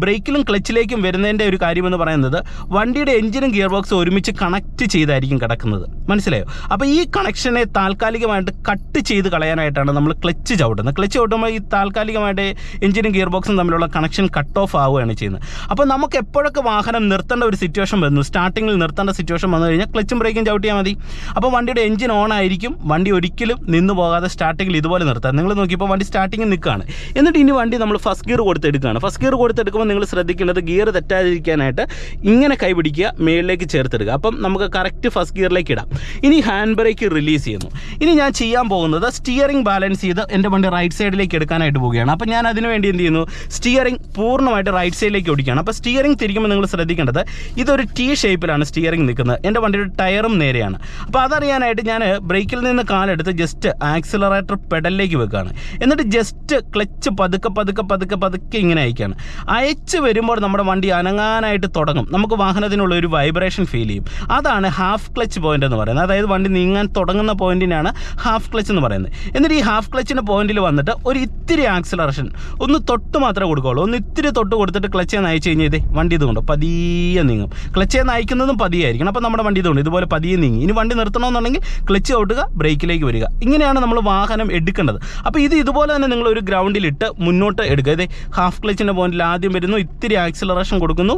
ബ്രേക്കിലും ക്ലച്ചിലേക്കും വരുന്നതിന്റെ ഒരു കാര്യമെന്ന് പറയുന്നത് വണ്ടിയുടെ എഞ്ചിനും ഗിയർ ബോക്സും ഒരുമിച്ച് കണക്ട് ചെയ്തായിരിക്കും കിടക്കുന്നത്. മനസ്സിലായോ? അപ്പോൾ ഈ കണക്ഷനെ താൽക്കാലികമായിട്ട് കട്ട് ചെയ്ത് കളയാനായിട്ടാണ് നമ്മൾ ക്ലച്ച് ചവിട്ടുന്നത്. ക്ലച്ച് ചവിട്ടുമ്പോൾ ഈ താൽക്കാലികമായിട്ട് എഞ്ചിനും ഗിയർ ബോക്സും തമ്മിലുള്ള കണക്ഷൻ കട്ട് ഓഫ് ആവുകയാണ് ചെയ്യുന്നത്. അപ്പോൾ നമുക്ക് എപ്പോഴൊക്കെ വാഹനം നിർത്തേണ്ട ഒരു സിറ്റുവേഷൻ വരുന്നു സ്റ്റാർട്ടിങ്ങിൽ നിർത്തേണ്ട സിറ്റുവേഷൻ വന്നു കഴിഞ്ഞാൽ ക്ലച്ചും ബ്രേക്കും ചവിട്ടിയാൽ മതി. അപ്പോൾ വണ്ടിയുടെ എഞ്ചിൻ ഓൺ ആയിരിക്കും. വണ്ടി ഒരിക്കലും നിന്ന് പോകാതെ സ്റ്റാർട്ടിങ്ങിൽ ഇതുപോലെ നിർത്താം. നിങ്ങൾ നോക്കിയപ്പോൾ വണ്ടി സ്റ്റാർട്ടിങ്ങിൽ നിൽക്കുകയാണ്. എന്നിട്ട് ഇനി വണ്ടി നമ്മൾ ഫസ്റ്റ് ഗിയർ കൊടുത്തെടുക്കുകയാണ്. ഫസ്റ്റ് ഗിയർ കൊടുത്തെടുക്കുമ്പോൾ നിങ്ങൾ ശ്രദ്ധിക്കേണ്ടത് ഗിയർ തെറ്റാതിരിക്കാനായിട്ട് ഇങ്ങനെ കൈ പിടിക്കുക മേളിലേക്ക് ചേർത്തെടുക്കുക. അപ്പം നമുക്ക് കറക്റ്റ് ഫസ്റ്റ് ഗിയറിലേക്ക് ഇടാം. ഇനി ഹാൻഡ് ബ്രേക്ക് റിലീസ് ചെയ്യുന്നു. ഇനി ഞാൻ ചെയ്യാൻ പോകുന്നത് സ്റ്റിയറിംഗ് ബാലൻസ് ചെയ്ത് എന്റെ വണ്ടി റൈറ്റ് സൈഡിലേക്ക് എടുക്കാനായിട്ട് പോവുകയാണ്. അപ്പം ഞാൻ അതിന് വേണ്ടി എന്ത് ചെയ്യുന്നു? സ്റ്റിയറിംഗ് പൂർണമായിട്ട് റൈറ്റ് സൈഡിലേക്ക് ഓടിക്കുകയാണ്. അപ്പോൾ സ്റ്റിയറിംഗ് തിരിക്കുമ്പോൾ നിങ്ങൾ ശ്രദ്ധിക്കേണ്ടത് ഇതൊരു ടി ഷേപ്പിലാണ് സ്റ്റിയറിംഗ് നിൽക്കുന്നത്. എന്റെ വണ്ടിയുടെ ടയറും നേരെയാണ്. അപ്പോൾ അതറിയാനായിട്ട് ഞാൻ ബ്രേക്കിൽ നിന്ന് കാലെടുത്ത് ജസ്റ്റ് ആക്സിലറേറ്റർ പെഡലിലേക്ക് വെക്കുകയാണ് എന്നിട്ട് ജസ്റ്റ് ക്ലച്ച് പതുക്കെ പതുക്കെ പതുക്കെ പതുക്കെ ഇങ്ങനെ അയക്കുകയാണ് അയച്ച് വരുമ്പോൾ നമ്മുടെ വണ്ടി അനങ്ങാനായിട്ട് തുടങ്ങും. നമുക്ക് വാഹനത്തിനുള്ള ഒരു വൈബ്രേഷൻ ഫീൽ ചെയ്യും. അതാണ് ഹാഫ് ക്ലച്ച് പോയിന്റ് എന്ന് പറയുന്നത്. അതായത് വണ്ടി നീങ്ങാൻ തുടങ്ങുന്ന പോയിന്റിനാണ് ഹാഫ് ക്ലച്ച് എന്ന് പറയുന്നത്. എന്നിട്ട് ഈ ഹാഫ് ക്ലച്ചിന്റെ പോയിന്റിൽ വന്നിട്ട് ഒരു ഇത്തിരി ആക്സിലറേഷൻ ഒന്ന് തൊട്ട് മാത്രമേ കൊടുക്കുകയുള്ളൂ. ഒന്ന് ഇത്തിരി തൊട്ട് കൊടുത്തിട്ട് ക്ലച്ചേ നയിച്ചു കഴിഞ്ഞാൽ ഇതേ വണ്ടി ഇതുകൊണ്ട് പതിയെ നീങ്ങും. ക്ലച്ചേ നയിക്കുന്നതും പതിയായിരിക്കണം. അപ്പോൾ നമ്മുടെ വണ്ടി തോന്നും ഇതുപോലെ പതിയെ നീങ്ങി. ഇനി വണ്ടി നിർത്തണമെന്നുണ്ടെങ്കിൽ ക്ലച്ച് ഔട്ടുക ബ്രേക്കിലേക്ക് വരിക. ഇങ്ങനെയാണ് നമ്മൾ വാഹനം എടുക്കേണ്ടത്. അപ്പോൾ ഇത് ഇതുപോലെ തന്നെ നിങ്ങൾ ഒരു ഗ്രൗണ്ടിലിട്ട് മുന്നോട്ട് എടുക്കുക. ഇത് ഹാഫ് ക്ലച്ചിന്റെ പോയിന്റിൽ ആദ്യം വരുന്നു. ഇത്തിരി ആക്സിലറേഷൻ കൊടുക്കുന്നു.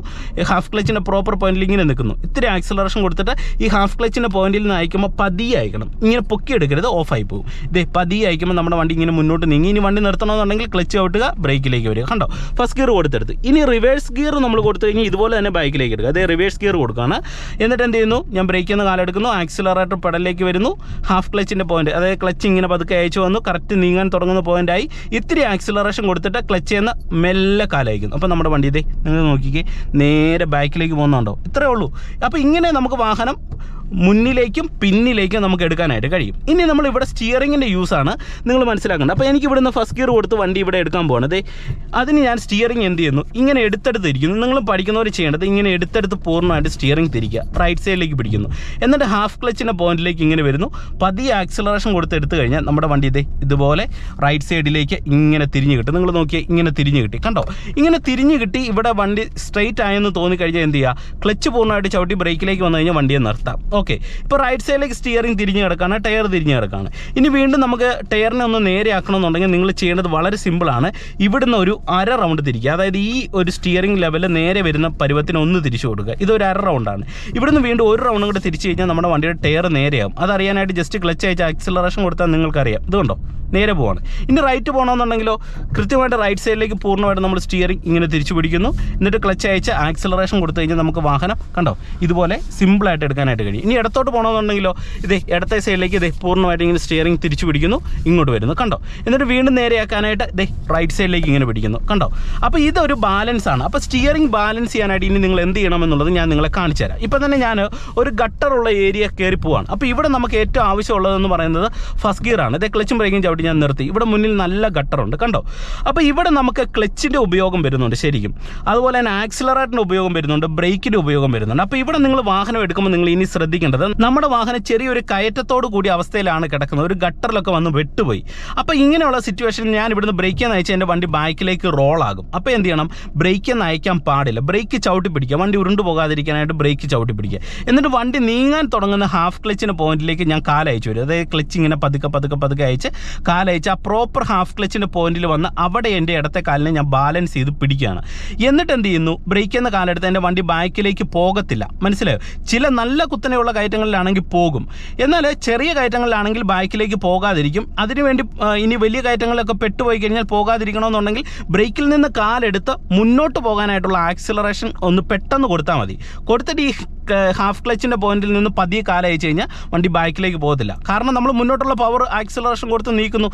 ഹാഫ് ക്ലച്ചിന്റെ പ്രോപ്പർ പോയിന്റിൽ ഇങ്ങനെ നിൽക്കുന്നു. ഇത്തിരി ആക്സിലറേഷൻ കൊടുത്തിട്ട് ഈ ഹാഫ് ക്ലച്ചിന്റെ പോയിന്റിൽ നിന്ന് അയക്കുമ്പോൾ പതിയെ അയക്കണം. ഇങ്ങനെ പൊക്കി എടുക്കരുത്. ഓഫായി പോകും. ഇതേ പതിയെ അയക്കുമ്പോൾ നമ്മുടെ വണ്ടി ഇങ്ങനെ മുന്നോട്ട് നീങ്ങി. ഇനി വണ്ടി നിർത്തണമെന്നുണ്ടെങ്കിൽ ക്ലച്ച് ഔട്ടുക ബ്രേക്കിലേക്ക് വരിക. കണ്ടോ? ഫസ്റ്റ് ഗിയർ കൊടുത്തെടുത്ത്. ഇനി റിവേഴ്സ് ഗിയർ നമ്മൾ കൊടുത്തു കഴിഞ്ഞാൽ ഇതുപോലെ തന്നെ ബൈക്കിലേക്ക് എടുക്കുക. അതേ റിവേഴ്സ് ഗിയർ കൊടുക്കുകയാണ്. എന്നിട്ട് എന്ത് ചെയ്യുന്നു. ഞാൻ ബ്രേക്കിൽ നിന്ന് കാലെടുക്കുന്നു ആക്സിലറേറ്റർ പെടലിലേക്ക് വരുന്നു. ഹാഫ് ക്ലച്ചിന്റെ പോയിന്റ് അതായത് ക്ലച്ച് ഇങ്ങനെ പതുക്കെ അയച്ചു വന്നു. കറക്റ്റ് നീങ്ങാൻ തുടങ്ങുന്ന പോയിന്റായി ഇത്തിരി ആക്സിലറേഷൻ കൊടുത്തിട്ട് ക്ലച്ച് ചെയ്യുന്ന മെല്ലെ കാലയക്കുന്നു. അപ്പോൾ നമ്മുടെ വണ്ടി ഇതേ നിങ്ങൾ നോക്കിക്കേ നേരെ ബാക്കിലേക്ക് പോകുന്നുണ്ടോ? ഇത്രയേ ഉള്ളൂ. അപ്പോൾ ഇങ്ങനെ നമുക്ക് വാഹനം മുന്നിലേക്കും പിന്നിലേക്കും നമുക്ക് എടുക്കാനായിട്ട് കഴിയും. ഇനി നമ്മൾ ഇവിടെ സ്റ്റിയറിങ്ങിന്റെ യൂസാണ് നിങ്ങൾ മനസ്സിലാക്കേണ്ടത്. അപ്പോൾ എനിക്ക് ഇവിടുന്ന് ഫസ്റ്റ് ഗിയർ കൊടുത്ത് വണ്ടി ഇവിടെ എടുക്കാൻ പോകണത് അതിന് ഞാൻ സ്റ്റിയറിംഗ് എന്ത് ചെയ്യുന്നു? ഇങ്ങനെ എടുത്തെടുത്ത് ഇരിക്കുന്നു. നിങ്ങൾ പഠിക്കുന്നവർ ചെയ്യേണ്ടത് ഇങ്ങനെ എടുത്തെടുത്ത് പൂർണമായിട്ട് സ്റ്റിയറിംഗ് തിരിക്കുക. റൈറ്റ് സൈഡിലേക്ക് പിടിക്കുന്നു. എന്നിട്ട് ഹാഫ് ക്ലച്ചിന്റെ പോയിന്റിലേക്ക് ഇങ്ങനെ വരുന്നു. പതിയെ ആക്സിലറേഷൻ കൊടുത്ത് എടുത്തു കഴിഞ്ഞാൽ നമ്മുടെ വണ്ടി ഇതേ ഇതുപോലെ റൈറ്റ് സൈഡിലേക്ക് ഇങ്ങനെ തിരിഞ്ഞ് കിട്ടും. നിങ്ങൾ നോക്കിയാൽ ഇങ്ങനെ തിരിഞ്ഞ് കിട്ടി. കണ്ടോ? ഇങ്ങനെ തിരിഞ്ഞ് കിട്ടി ഇവിടെ വണ്ടി സ്ട്രെയിറ്റ് ആയെന്ന് തോന്നിക്കഴിഞ്ഞാൽ എന്ത് ചെയ്യുക? ക്ലച്ച് പൂർണമായിട്ട് ചവിട്ടി ബ്രേക്കിലേക്ക് വന്നു കഴിഞ്ഞാൽ വണ്ടിയെ നിർത്താം. ഓക്കെ. ഇപ്പോൾ റൈറ്റ് സൈഡിലേക്ക് സ്റ്റിയറിംഗ് തിരിഞ്ഞ് കിടക്കാണ് ടയർ തിരിഞ്ഞ് കിടക്കാണ്. ഇനി വീണ്ടും നമുക്ക് ടയറിനെ ഒന്ന് നേരെയാക്കണമെന്നുണ്ടെങ്കിൽ നിങ്ങൾ ചെയ്യേണ്ടത് വളരെ സിമ്പിളാണ് ഇവിടുന്ന് ഒരു അര റൗണ്ട് തിരിക്കുക. അതായത് ഈ ഒരു സ്റ്റിയറിംഗ് ലെവലിൽ നേരെ വരുന്ന പരുവത്തിന് ഒന്ന് തിരിച്ചു കൊടുക്കുക. ഇതൊരു അര റൗണ്ടാണ് ഇവിടുന്ന് വീണ്ടും ഒരു റൗണ്ടും കൂടെ തിരിച്ചു കഴിഞ്ഞാൽ നമ്മുടെ വണ്ടിയുടെ ടയർ നേരെയാവും. അതറിയാനായിട്ട് ജസ്റ്റ് ക്ലച്ച് അയച്ച് ആക്സിലറേഷൻ കൊടുത്താൽ നിങ്ങൾക്കറിയാം. ഇതുകൊണ്ടോ നേരെ പോവാണ്. ഇനി റൈറ്റ് പോകണമെന്നുണ്ടെങ്കിലോ കൃത്യമായിട്ട് റൈറ്റ് സൈഡിലേക്ക് പൂർണമായിട്ട് നമ്മൾ സ്റ്റിയറിംഗ് ഇങ്ങനെ തിരിച്ചു പിടിക്കുന്നു. എന്നിട്ട് ക്ലച്ച് അയച്ച് ആക്സിലറേഷൻ കൊടുത്തു കഴിഞ്ഞാൽ നമുക്ക് വാഹനം കണ്ടോ? ഇതുപോലെ സിമ്പിളായിട്ട് എടുക്കാനായിട്ട് കഴിയും. ഇനി ഇടത്തോട്ട് പോകണമെന്നുണ്ടെങ്കിലോ ഇത് ഇടത്തെ സൈഡിലേക്ക് ഇത് പൂർണമായിട്ട് ഇങ്ങനെ സ്റ്റിയറിംഗ് തിരിച്ചു പിടിക്കുന്നു. ഇങ്ങോട്ട് വരുന്നു. കണ്ടോ? എന്നിട്ട് വീണ്ടും നേരെയാക്കാനായിട്ട് ഇത് റൈറ്റ് സൈഡിലേക്ക് ഇങ്ങനെ പിടിക്കുന്നു. കണ്ടോ? അപ്പോൾ ഇതൊരു ബാലൻസ് ആണ്. അപ്പോൾ സ്റ്റിയറിംഗ് ബാലൻസ് ചെയ്യാനായിട്ട് ഇനി നിങ്ങൾ എന്ത് ചെയ്യണമെന്നുള്ളത് ഞാൻ നിങ്ങളെ കാണിച്ചു തരാം. ഇപ്പം തന്നെ ഞാൻ ഒരു ഗട്ടറുള്ള ഏരിയ കയറി പോവാണ്. അപ്പോൾ ഇവിടെ നമുക്ക് ഏറ്റവും ആവശ്യമുള്ളതെന്ന് പറയുന്നത് ഫസ്റ്റ് ഗിയർ ആണ്. ഇതേ ക്ലച്ചും ബ്രേക്കും ചവിട്ടി ഞാൻ നിർത്തി. ഇവിടെ മുന്നിൽ നല്ല ഗട്ടറുണ്ട് കണ്ടോ? അപ്പോൾ ഇവിടെ നമുക്ക് ക്ലച്ചിന്റെ ഉപയോഗം വരുന്നുണ്ട് ശരിക്കും. അതുപോലെ തന്നെ ആക്സിലറേറ്ററിന്റെ ഉപയോഗം വരുന്നുണ്ട്. ബ്രേക്കിന്റെ ഉപയോഗം വരുന്നുണ്ട്. അപ്പോൾ ഇവിടെ നിങ്ങൾ വാഹനം എടുക്കുമ്പോൾ നിങ്ങൾ ഇനി ശ്രദ്ധിക്കേണ്ടത് നമ്മുടെ വാഹനം ചെറിയൊരു കയറ്റത്തോട് കൂടി അവസ്ഥയിലാണ് കിടക്കുന്നത്. ഒരു ഗട്ടറിലൊക്കെ വന്ന് വെട്ടുപോയി. അപ്പോൾ ഇങ്ങനെയുള്ള സിറ്റുവേഷനിൽ ഞാൻ ഇവിടുന്ന് ബ്രേക്ക് നയിച്ച് എന്റെ വണ്ടി ബാക്കിലേക്ക് റോളാകും അപ്പോൾ എന്ത് ചെയ്യണം? ബ്രേക്ക് നയിക്കാൻ പാടില്ല. ബ്രേക്ക് ചവിട്ടി പിടിക്കുക. വണ്ടി ഉരുണ്ടു പോകാതിരിക്കാനായിട്ട് ബ്രേക്ക് ചവിട്ടി പിടിക്കുക. എന്നിട്ട് വണ്ടി നീങ്ങാൻ തുടങ്ങുന്ന ഹാഫ് ക്ലച്ചിന് പോയിന്റിലേക്ക് ഞാൻ കാലയച്ചു വരും. അതായത് ക്ലച്ച് ഇങ്ങനെ പതുക്കെ പതുക്കെ പതുക്കെ അയച്ച് കാലയച്ച് ആ പ്രോപ്പർ ഹാഫ് ക്ലച്ചിന്റെ പോയിന്റിൽ വന്ന് അവിടെ എന്റെ ഇടത്തെ കാലിനെ ഞാൻ ബാലൻസ് ചെയ്ത് പിടിക്കുകയാണ്. എന്നിട്ട് എന്ത് ചെയ്യുന്നു? ബ്രേക്ക് എന്ന കാലെടുത്ത് എന്റെ വണ്ടി ബാക്കിലേക്ക് പോകത്തില്ല. മനസ്സിലായോ? ചില നല്ല കുത്തനെയുള്ള കയറ്റങ്ങളിലാണെങ്കിൽ പോകും. എന്നാൽ ചെറിയ കയറ്റങ്ങളിലാണെങ്കിൽ ബാക്കിലേക്ക് പോകാതിരിക്കും. അതിനുവേണ്ടി ഇനി വലിയ കയറ്റങ്ങളിലൊക്കെ പെട്ടുപോയി കഴിഞ്ഞാൽ പോകാതിരിക്കണമെന്നുണ്ടെങ്കിൽ ബ്രേക്കിൽ നിന്ന് കാലെടുത്ത് മുന്നോട്ട് പോകാനായിട്ടുള്ള ആക്സിലറേഷൻ ഒന്ന് പെട്ടെന്ന് കൊടുത്താൽ മതി. കൊടുത്തിട്ട് ഈ ഹാഫ് ക്ലച്ചിന്റെ പോയിന്റിൽ നിന്ന് പതിയെ കാലം അയച്ചു കഴിഞ്ഞാൽ വണ്ടി ബാക്കിലേക്ക് പോകത്തില്ല. കാരണം നമ്മൾ മുന്നോട്ടുള്ള പവർ ആക്സിലറേഷൻ കൊടുത്ത് നീക്കുന്നു.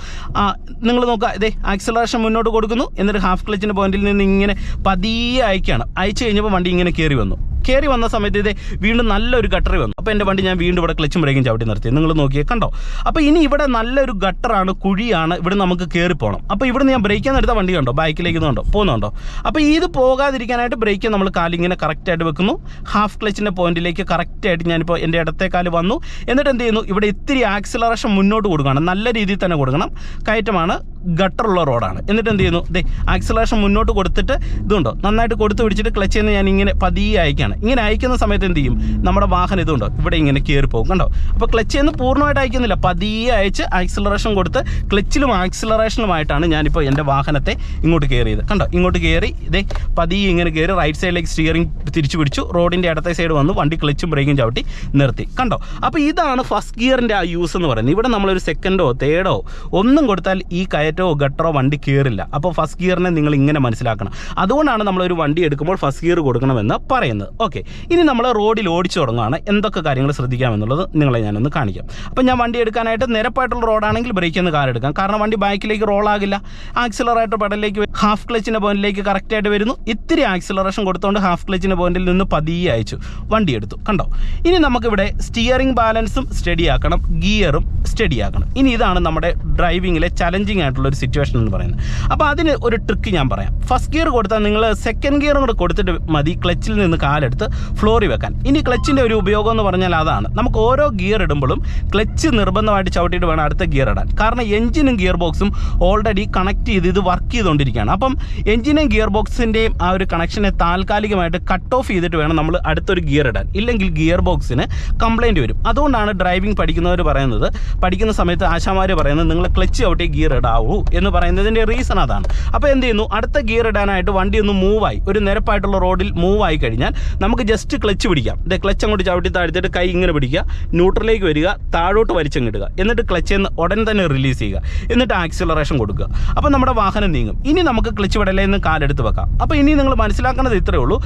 നിങ്ങൾ നോക്കുക ഇതേ ആക്സിലറേഷൻ മുന്നോട്ട് കൊടുക്കുന്നു. എന്നിട്ട് ഹാഫ് ക്ലച്ചിന്റെ പോയിന്റിൽ നിന്ന് ഇങ്ങനെ പതിയെ അയക്കുകയാണ് അയച്ചു കഴിഞ്ഞപ്പോൾ വണ്ടി ഇങ്ങനെ കയറി വന്നു. കയറി വന്ന സമയത്ത് ഇതേ വീണ്ടും നല്ലൊരു ഗട്ടറി വന്നു. അപ്പോൾ എന്റെ വണ്ടി ഞാൻ വീണ്ടും ഇവിടെ ക്ലച്ചും ബ്രേക്കും ചവിട്ടി നിർത്തി. നിങ്ങൾ നോക്കിയേ കണ്ടോ? അപ്പോൾ ഇനി ഇവിടെ നല്ലൊരു ഗട്ടറാണ് കുഴിയാണ് ഇവിടെ നമുക്ക് കയറി പോകണം അപ്പോൾ ഇവിടെ ഞാൻ ബ്രേക്ക് എടുത്ത വണ്ടി കണ്ടോ? ബാക്കിലേക്ക് കണ്ടോ പോകുന്നുണ്ടോ? അപ്പോൾ ഇത് പോകാതിരിക്കാനായിട്ട് ബ്രേക്ക് നമ്മൾ കാലിങ്ങനെ കറക്റ്റായിട്ട് വെക്കുന്നു. ഹാഫ് ക്ലച്ചിന്റെ പോയിന്റിലേക്ക് കറക്റ്റായിട്ട് ഞാനിപ്പോൾ എന്റെ ഇടത്തെ കാൽ വന്നു. എന്നിട്ട് എന്ത് ചെയ്യുന്നു? ഇവിടെ ഇത്തിരി ആക്സിലറേഷൻ മുന്നോട്ട് കൊടുക്കണം. നല്ല രീതിയിൽ തന്നെ കൊടുക്കണം. കയറ്റമാണ് ഗട്ടറുള്ള റോഡാണ്. എന്നിട്ട് എന്ത് ചെയ്യുന്നു? ദേ ആക്സിലറേഷൻ മുന്നോട്ട് കൊടുത്തിട്ട് ഇതുണ്ടോ? നന്നായിട്ട് കൊടുത്തു പിടിച്ചിട്ട് ക്ലച്ച് ചെയ്യുന്ന ഞാൻ ഇങ്ങനെ പതിയെ അയക്കുകയാണ് ഇങ്ങനെ അയക്കുന്ന സമയത്ത് എന്ത് ചെയ്യും? നമ്മുടെ വാഹനം ഇതുണ്ടോ? ഇവിടെ ഇങ്ങനെ കയറി പോകും. കണ്ടോ? അപ്പോൾ ക്ലച്ച് ചെയ്യുന്ന പൂർണമായിട്ട് അയക്കുന്നില്ല. പതിയെ അയച്ച് ആക്സിലറേഷൻ കൊടുത്ത് ക്ലച്ചിലും ആക്സിലറേഷനുമായിട്ടാണ് ഞാനിപ്പോൾ എന്റെ വാഹനത്തെ ഇങ്ങോട്ട് കയറിയത് കണ്ടോ? ഇങ്ങോട്ട് കയറി ഇതേ പതിയെ ഇങ്ങനെ കയറി റൈറ്റ് സൈഡിലേക്ക് സ്റ്റിയറിംഗ് തിരിച്ചു പിടിച്ചു. റോഡിന്റെ ഇടത്തെ സൈഡ് വന്ന്. വണ്ടി ക്ലച്ചും ബ്രേക്കും ചവിട്ടി നിർത്തി. കണ്ടോ? അപ്പോൾ ഇതാണ് ഫസ്റ്റ് ഗിയറിന്റെ ആ യൂസ് എന്ന് പറയുന്നത്. ഇവിടെ നമ്മളൊരു സെക്കൻഡോ തേർഡോ ഒന്നും കൊടുത്താൽ ഈ കയറ്റോ ഗട്ടറോ വണ്ടി കയറില്ല അപ്പോൾ ഫസ്റ്റ് ഗിയറിനെ നിങ്ങൾ ഇങ്ങനെ മനസ്സിലാക്കണം. അതുകൊണ്ടാണ് നമ്മളൊരു വണ്ടി എടുക്കുമ്പോൾ ഫസ്റ്റ് ഗിയർ കൊടുക്കണമെന്ന് പറയുന്നത്. ഓക്കെ ഇനി നമ്മൾ റോഡിൽ ഓടിച്ചു തുടങ്ങുകയാണ് എന്തൊക്കെ കാര്യങ്ങൾ ശ്രദ്ധിക്കാമെന്നുള്ളത് നിങ്ങളെ ഞാനൊന്ന് കാണിക്കാം. അപ്പോൾ ഞാൻ വണ്ടി എടുക്കാനായിട്ട് നിരപ്പായിട്ടുള്ള റോഡാണെങ്കിൽ ബ്രേക്ക് കാർ എടുക്കാം. കാരണം വണ്ടി ബാക്കിലേക്ക് റോളാകില്ല ആക്സിലറേറ്റർ പടലിലേക്ക് ഹാഫ് ക്ലച്ചിന്റെ പോയിന്റിലേക്ക് കറക്റ്റായിട്ട് വരുന്നു. ഇത്തിരി ആക്സിലറേഷൻ കൊടുത്തുകൊണ്ട് ഹാഫ് ക്ലച്ചിന്റെ പോയിന്റിൽ നിന്ന് പതിയെ അയച്ചു. വണ്ടി എടുത്തു കണ്ടോ? ഇനി നമുക്കിവിടെ സ്റ്റിയറിംഗ് ബാലൻസും സ്റ്റഡി ആക്കണം. ഗിയറും സ്റ്റഡി ആക്കണം. ഇനി ഇതാണ് നമ്മുടെ ഡ്രൈവിങ്ങിലെ ചലഞ്ചിങ് ആയിട്ടുള്ള ഒരു സിറ്റുവേഷൻ എന്ന് പറയുന്നത്. അപ്പോൾ അതിന് ഒരു ട്രിക്ക് ഞാൻ പറയാം. ഫസ്റ്റ് ഗിയർ കൊടുത്താൽ നിങ്ങൾ സെക്കൻഡ് ഗിയറും കൂടെ കൊടുത്തിട്ട് മതി. ക്ലച്ചിൽ നിന്ന് കാലെടുത്ത് ഫ്ലോറി വെക്കാൻ. ഇനി ക്ലച്ചിന്റെ ഒരു ഉപയോഗം എന്ന് പറഞ്ഞാൽ അതാണ്. നമുക്ക് ഓരോ ഗിയർ ഇടുമ്പോഴും ക്ലച്ച് നിർബന്ധമായിട്ട് ചവിട്ടിയിട്ട് വേണം അടുത്ത ഗിയർ ഇടാൻ. കാരണം എഞ്ചിനും ഗിയർ ബോക്സും ഓൾറെഡി കണക്ട് ചെയ്ത് ഇത് വർക്ക് ചെയ്തുകൊണ്ടിരിക്കുകയാണ്. അപ്പം എഞ്ചിനും ഗിയർ ബോക്സിന്റെയും ആ ഒരു കണക്ഷനെ താൽക്കാലികമായിട്ട് കട്ട് ഓഫ് ചെയ്തിട്ട് വേണം നമ്മൾ അടുത്തൊരു ഗിയർ ഇടാൻ ഇല്ലെങ്കിൽ ഗിയർ ബോക്സിന് കംപ്ലൈന്റ് വരും. അതുകൊണ്ടാണ് ഡ്രൈവിംഗ് പഠിക്കുന്നവർ പറയുന്നത് പഠിക്കുന്ന സമയത്ത് ആശാമാർ പറയുന്നത് നിങ്ങൾ ക്ലച്ച് ഔട്ടി ഗിയർ ഇടാവൂ എന്ന് പറയുന്നതിന്റെ റീസൺ അതാണ്. അപ്പോൾ എന്ത് ചെയ്യുന്നു? അടുത്ത ഗിയർ ഇടാനായിട്ട് വണ്ടി ഒന്ന് മൂവായി ഒരു നിരപ്പായിട്ടുള്ള റോഡിൽ മൂവായി കഴിഞ്ഞാൽ നമുക്ക് ജസ്റ്റ് ക്ലച്ച് പിടിക്കാം. ഇത് ക്ലച്ച് അങ്ങോട്ട് ചവിട്ടി താഴ്ത്തിയിട്ട് കൈ ഇങ്ങനെ പിടിക്കുക ന്യൂട്രലിലേക്ക് വരിക താഴോട്ട് വലിച്ചങ്ങിടുക എന്നിട്ട് ക്ലച്ച് നിന്ന് ഉടൻ തന്നെ റിലീസ് ചെയ്യുക. എന്നിട്ട് ആക്സിലറേഷൻ കൊടുക്കുക. അപ്പോൾ നമ്മുടെ വാഹനം നീങ്ങും. ഇനി നമുക്ക് ക്ലച്ച് വിടലേ എന്ന് കാലെടുത്ത് വെക്കാം. അപ്പോൾ ഇനി നിങ്ങൾ മനസ്സിലാക്കേണ്ടത് ഇത്രയേ ഉള്ളൂ.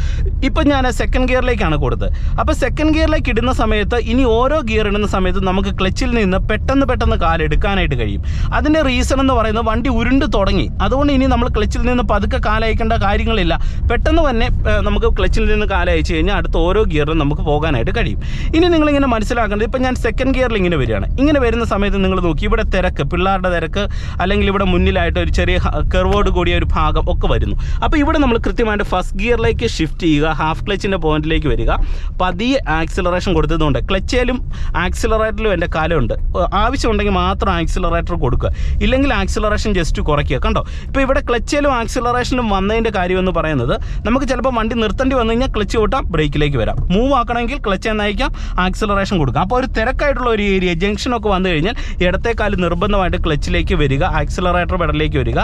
ഇപ്പം ഞാൻ സെക്കൻഡ് ഗിയറിലേക്കാണ് കൊടുത്തത്. അപ്പോൾ സെക്കൻഡ് ഗിയറിലേക്ക് ഇടുന്ന സമയത്ത് ഇനി ഓരോ ഗിയർ ഇടുന്ന സമയത്ത് നമുക്ക് ക്ലച്ചിൽ നിന്ന് പെട്ടെന്ന് പെട്ടെന്ന് കാലെടുക്കാനായിട്ട് കഴിയും. അതിന്റെ റീസൺ എന്ന് പറയുന്നത് വണ്ടി ഉരുണ്ട് തുടങ്ങി. അതുകൊണ്ട് ഇനി നമ്മൾ ക്ലച്ചിൽ നിന്ന് പതുക്കെ കാലയക്കേണ്ട കാര്യങ്ങളില്ല. പെട്ടെന്ന് തന്നെ നമുക്ക് ക്ലച്ചിൽ നിന്ന് കാലയച്ചു കഴിഞ്ഞാൽ അടുത്ത ഓരോ ഗിയറിലും നമുക്ക് പോകാനായിട്ട് കഴിയും. ഇനി നിങ്ങളിങ്ങനെ മനസ്സിലാക്കേണ്ടത് ഇപ്പം ഞാൻ സെക്കൻഡ് ഗിയറിൽ ഇങ്ങനെ വരികയാണ്. ഇങ്ങനെ വരുന്ന സമയത്ത് നിങ്ങൾ നോക്കി ഇവിടെ തിരക്ക് പിള്ളേരുടെ തിരക്ക് അല്ലെങ്കിൽ ഇവിടെ മുന്നിലായിട്ട് ഒരു ചെറിയ കെർവോട് കൂടിയ ഒരു ഭാഗം ഒക്കെ വരുന്നു. അപ്പോൾ ഇവിടെ നമ്മൾ കൃത്യമായിട്ട് ഫസ്റ്റ് ഗിയറിലേക്ക് ഷിഫ്റ്റ് ചെയ്യുക ഹാഫ് ക്ലച്ചിന്റെ പോയിന്റിലേക്ക് വരിക. പതിയെ ആക്സിലറേഷൻ കൊടുത്തതുകൊണ്ട് ക്ലച്ചേലും ആക്സിലറേറ്ററിലും എന്റെ കാലമുണ്ട് ആവശ്യമുണ്ടെങ്കിൽ മാത്രം ആക്സിലറേറ്റർ കൊടുക്കുക. ഇല്ലെങ്കിൽ ആക്സിലറേഷൻ ജസ്റ്റ് കുറയ്ക്കുക. കണ്ടോ? ഇപ്പോൾ ഇവിടെ ക്ലച്ചേലും ആക്സിലറേഷനും വന്നതിന്റെ കാര്യം എന്ന് പറയുന്നത് നമുക്ക് ചിലപ്പോൾ വണ്ടി നിർത്തേണ്ടി വന്നു കഴിഞ്ഞാൽ ക്ലച്ച് കൂട്ടാം ബ്രേക്കിലേക്ക് വരാം. മൂവ് ആക്കണമെങ്കിൽ ക്ലച്ച് നയിക്കാം ആക്സിലറേഷൻ കൊടുക്കാം. അപ്പോൾ ഒരു തിരക്കായിട്ടുള്ള ഒരു ഏരിയ ജംഗ്ഷനൊക്കെ വന്നു കഴിഞ്ഞാൽ ഇടത്തേക്കാൽ നിർബന്ധമായിട്ട് ക്ലച്ചിലേക്ക് വരിക ആക്സിലറേറ്റർ പെടലിലേക്ക് വരിക.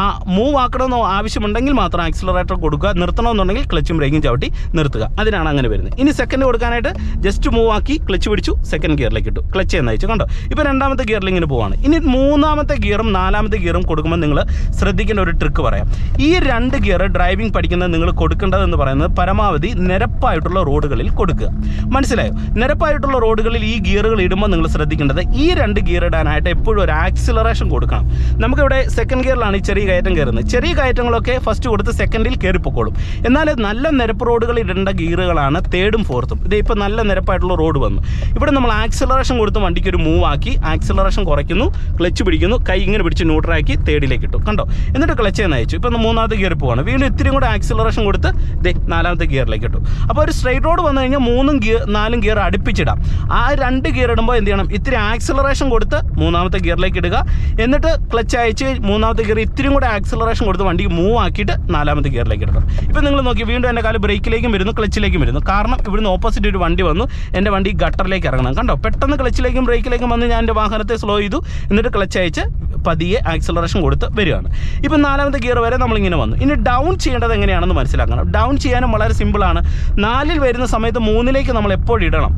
ആ മൂവ് ആക്കണമെന്നോ ആവശ്യമുണ്ടെങ്കിൽ മാത്രം ആക്സിലറേറ്റർ കൊടുക്കുക. നിർത്തണമെന്നുണ്ടെങ്കിൽ ക്ലച്ചും ബ്രേക്കും ചവിട്ടി നിർത്തുക. അതിനാണ് അങ്ങനെ വരുന്നത്. ഇനി സെക്കൻഡ് കൊടുക്കാനായിട്ട് ജസ്റ്റ് മൂവ് ആക്കി ക്ലച്ച് പിടിച്ചു സെക്കൻഡ് ഗിയറിലേക്ക് ഇട്ടു. ക്ലച്ച് എന്ന് അയച്ചു കണ്ടോ? ഇപ്പോൾ രണ്ടാമത്തെ ഗിയറിൽ ഇങ്ങനെ പോവാണ്. ഇനി മൂന്നാമത്തെ ഗിയറും നാലാമത്തെ ഗിയറും കൊടുക്കുമ്പോൾ നിങ്ങൾ ശ്രദ്ധിക്കേണ്ട ഒരു ട്രിക്ക് പറയാം. ഈ രണ്ട് ഗിയർ ഡ്രൈവിംഗ് പഠിക്കുന്നത് നിങ്ങൾ കൊടുക്കേണ്ടതെന്ന് പറയുന്നത് പരമാവധി നിരപ്പായിട്ടുള്ള റോഡുകളിൽ കൊടുക്കുക. മനസ്സിലായോ? നിരപ്പായിട്ടുള്ള റോഡുകളിൽ ഈ ഗിയറുകൾ ഇടുമ്പോൾ നിങ്ങൾ ശ്രദ്ധിക്കേണ്ടത് ഈ രണ്ട് ഗിയർ ഇടാനായിട്ട് എപ്പോഴും ഒരു ആക്സിലറേഷൻ കൊടുക്കണം. നമുക്കിവിടെ സെക്കൻഡ് ഗിയറിലാണ് ഈ ചെറിയ കയറ്റം കയറുന്നത്. ചെറിയ കയറ്റങ്ങളൊക്കെ ഫസ്റ്റ് കൊടുത്ത് സെക്കൻഡിൽ കയറിപ്പോക്കോളും എന്നാൽ നല്ല നിരപ്പ് റോഡുകളിൽ ഇടേണ്ട ഗിയറുകളാണ് തേർഡും ഫോർത്തും. ഇത് ഇപ്പോൾ നല്ല നിരപ്പായിട്ടുള്ള റോഡ് വന്നു. ഇവിടെ നമ്മൾ ആക്സിലറേഷൻ കൊടുത്ത് വണ്ടിക്ക് ഒരു മൂവ് ആക്കി ആക്സിലറേഷൻ കുറയ്ക്കുന്നു ക്ലച്ച് പിടിക്കുന്നു കൈ ഇങ്ങനെ പിടിച്ച് ന്യൂട്രാക്കി തേർഡിലേക്ക് ഇട്ടു. കണ്ടോ? എന്നിട്ട് ക്ലച്ച് എന്ന് അയച്ചു. ഇപ്പം മൂന്നാമത്തെ ഗിയർ പോവാണ്. വീണ്ടും ഇത്തിരി കൂടെ ആക്സിലറേഷൻ കൊടുത്ത് ദേ നാലാമത്തെ ഗിയറിലേക്ക് ഇട്ടു. അപ്പോൾ ഒരു സ്ട്രൈറ്റ് റോഡ് വന്നു കഴിഞ്ഞാൽ മൂന്നും ഗിയർ നാലും ഗിയർ അടുപ്പിച്ചിടാം. ആ രണ്ട് ഗിയർ ഇടുമ്പോൾ എന്ത് ചെയ്യണം? ഇത്തിരി ആക്സിലറേഷൻ കൊടുത്ത് മൂന്നാമത്തെ ഗിയറിലേക്ക് ഇടുക. എന്നിട്ട് ക്ലച്ച് അയച്ച് മൂന്നാമത്തെ ഗിയർ ഇത്തിരി കൂടെ ആക്സിലറേഷൻ കൊടുത്ത് വണ്ടിക്ക് മൂവ് ആക്കിയിട്ട് നാലാമത്തെ ഗിയറിലേക്ക് ഇടണം. ഇപ്പം നിങ്ങൾ നോക്കി വീണ്ടും എന്റെ കാൽ ബ്രേക്കിലേക്കും വരുന്നു ക്ലച്ചിലേക്കും വരുന്നു. കാരണം ഇവിടുന്ന് ഓപ്പോസിറ്റ് ഒരു വണ്ടി വന്നു. എന്റെ വണ്ടി ഗട്ടറിലേക്ക് ഇറങ്ങണം. കണ്ടോ? പെട്ടെന്ന് ക്ലച്ചിലേക്കും ബ്രേക്കിലേക്കും വന്ന് ഞാൻ എന്റെ വാഹനത്തെ സ്ലോ ചെയ്തു. എന്നിട്ട് ക്ലച്ച് അയച്ച് പതിയെ ആക്സലറേഷൻ കൊടുത്ത് വരികയാണ്. ഇപ്പം നാലാമത്തെ ഗിയർ വരെ നമ്മളിങ്ങനെ വന്നു. ഇനി ഡൗൺ ചെയ്യേണ്ടത് എങ്ങനെയാണെന്ന് മനസ്സിലാക്കണം. ഡൗൺ ചെയ്യാനും വളരെ സിമ്പിളാണ് നാലിൽ വരുന്ന സമയത്ത് മൂന്നിലേക്ക് നമ്മൾ എപ്പോഴും ഇടണം.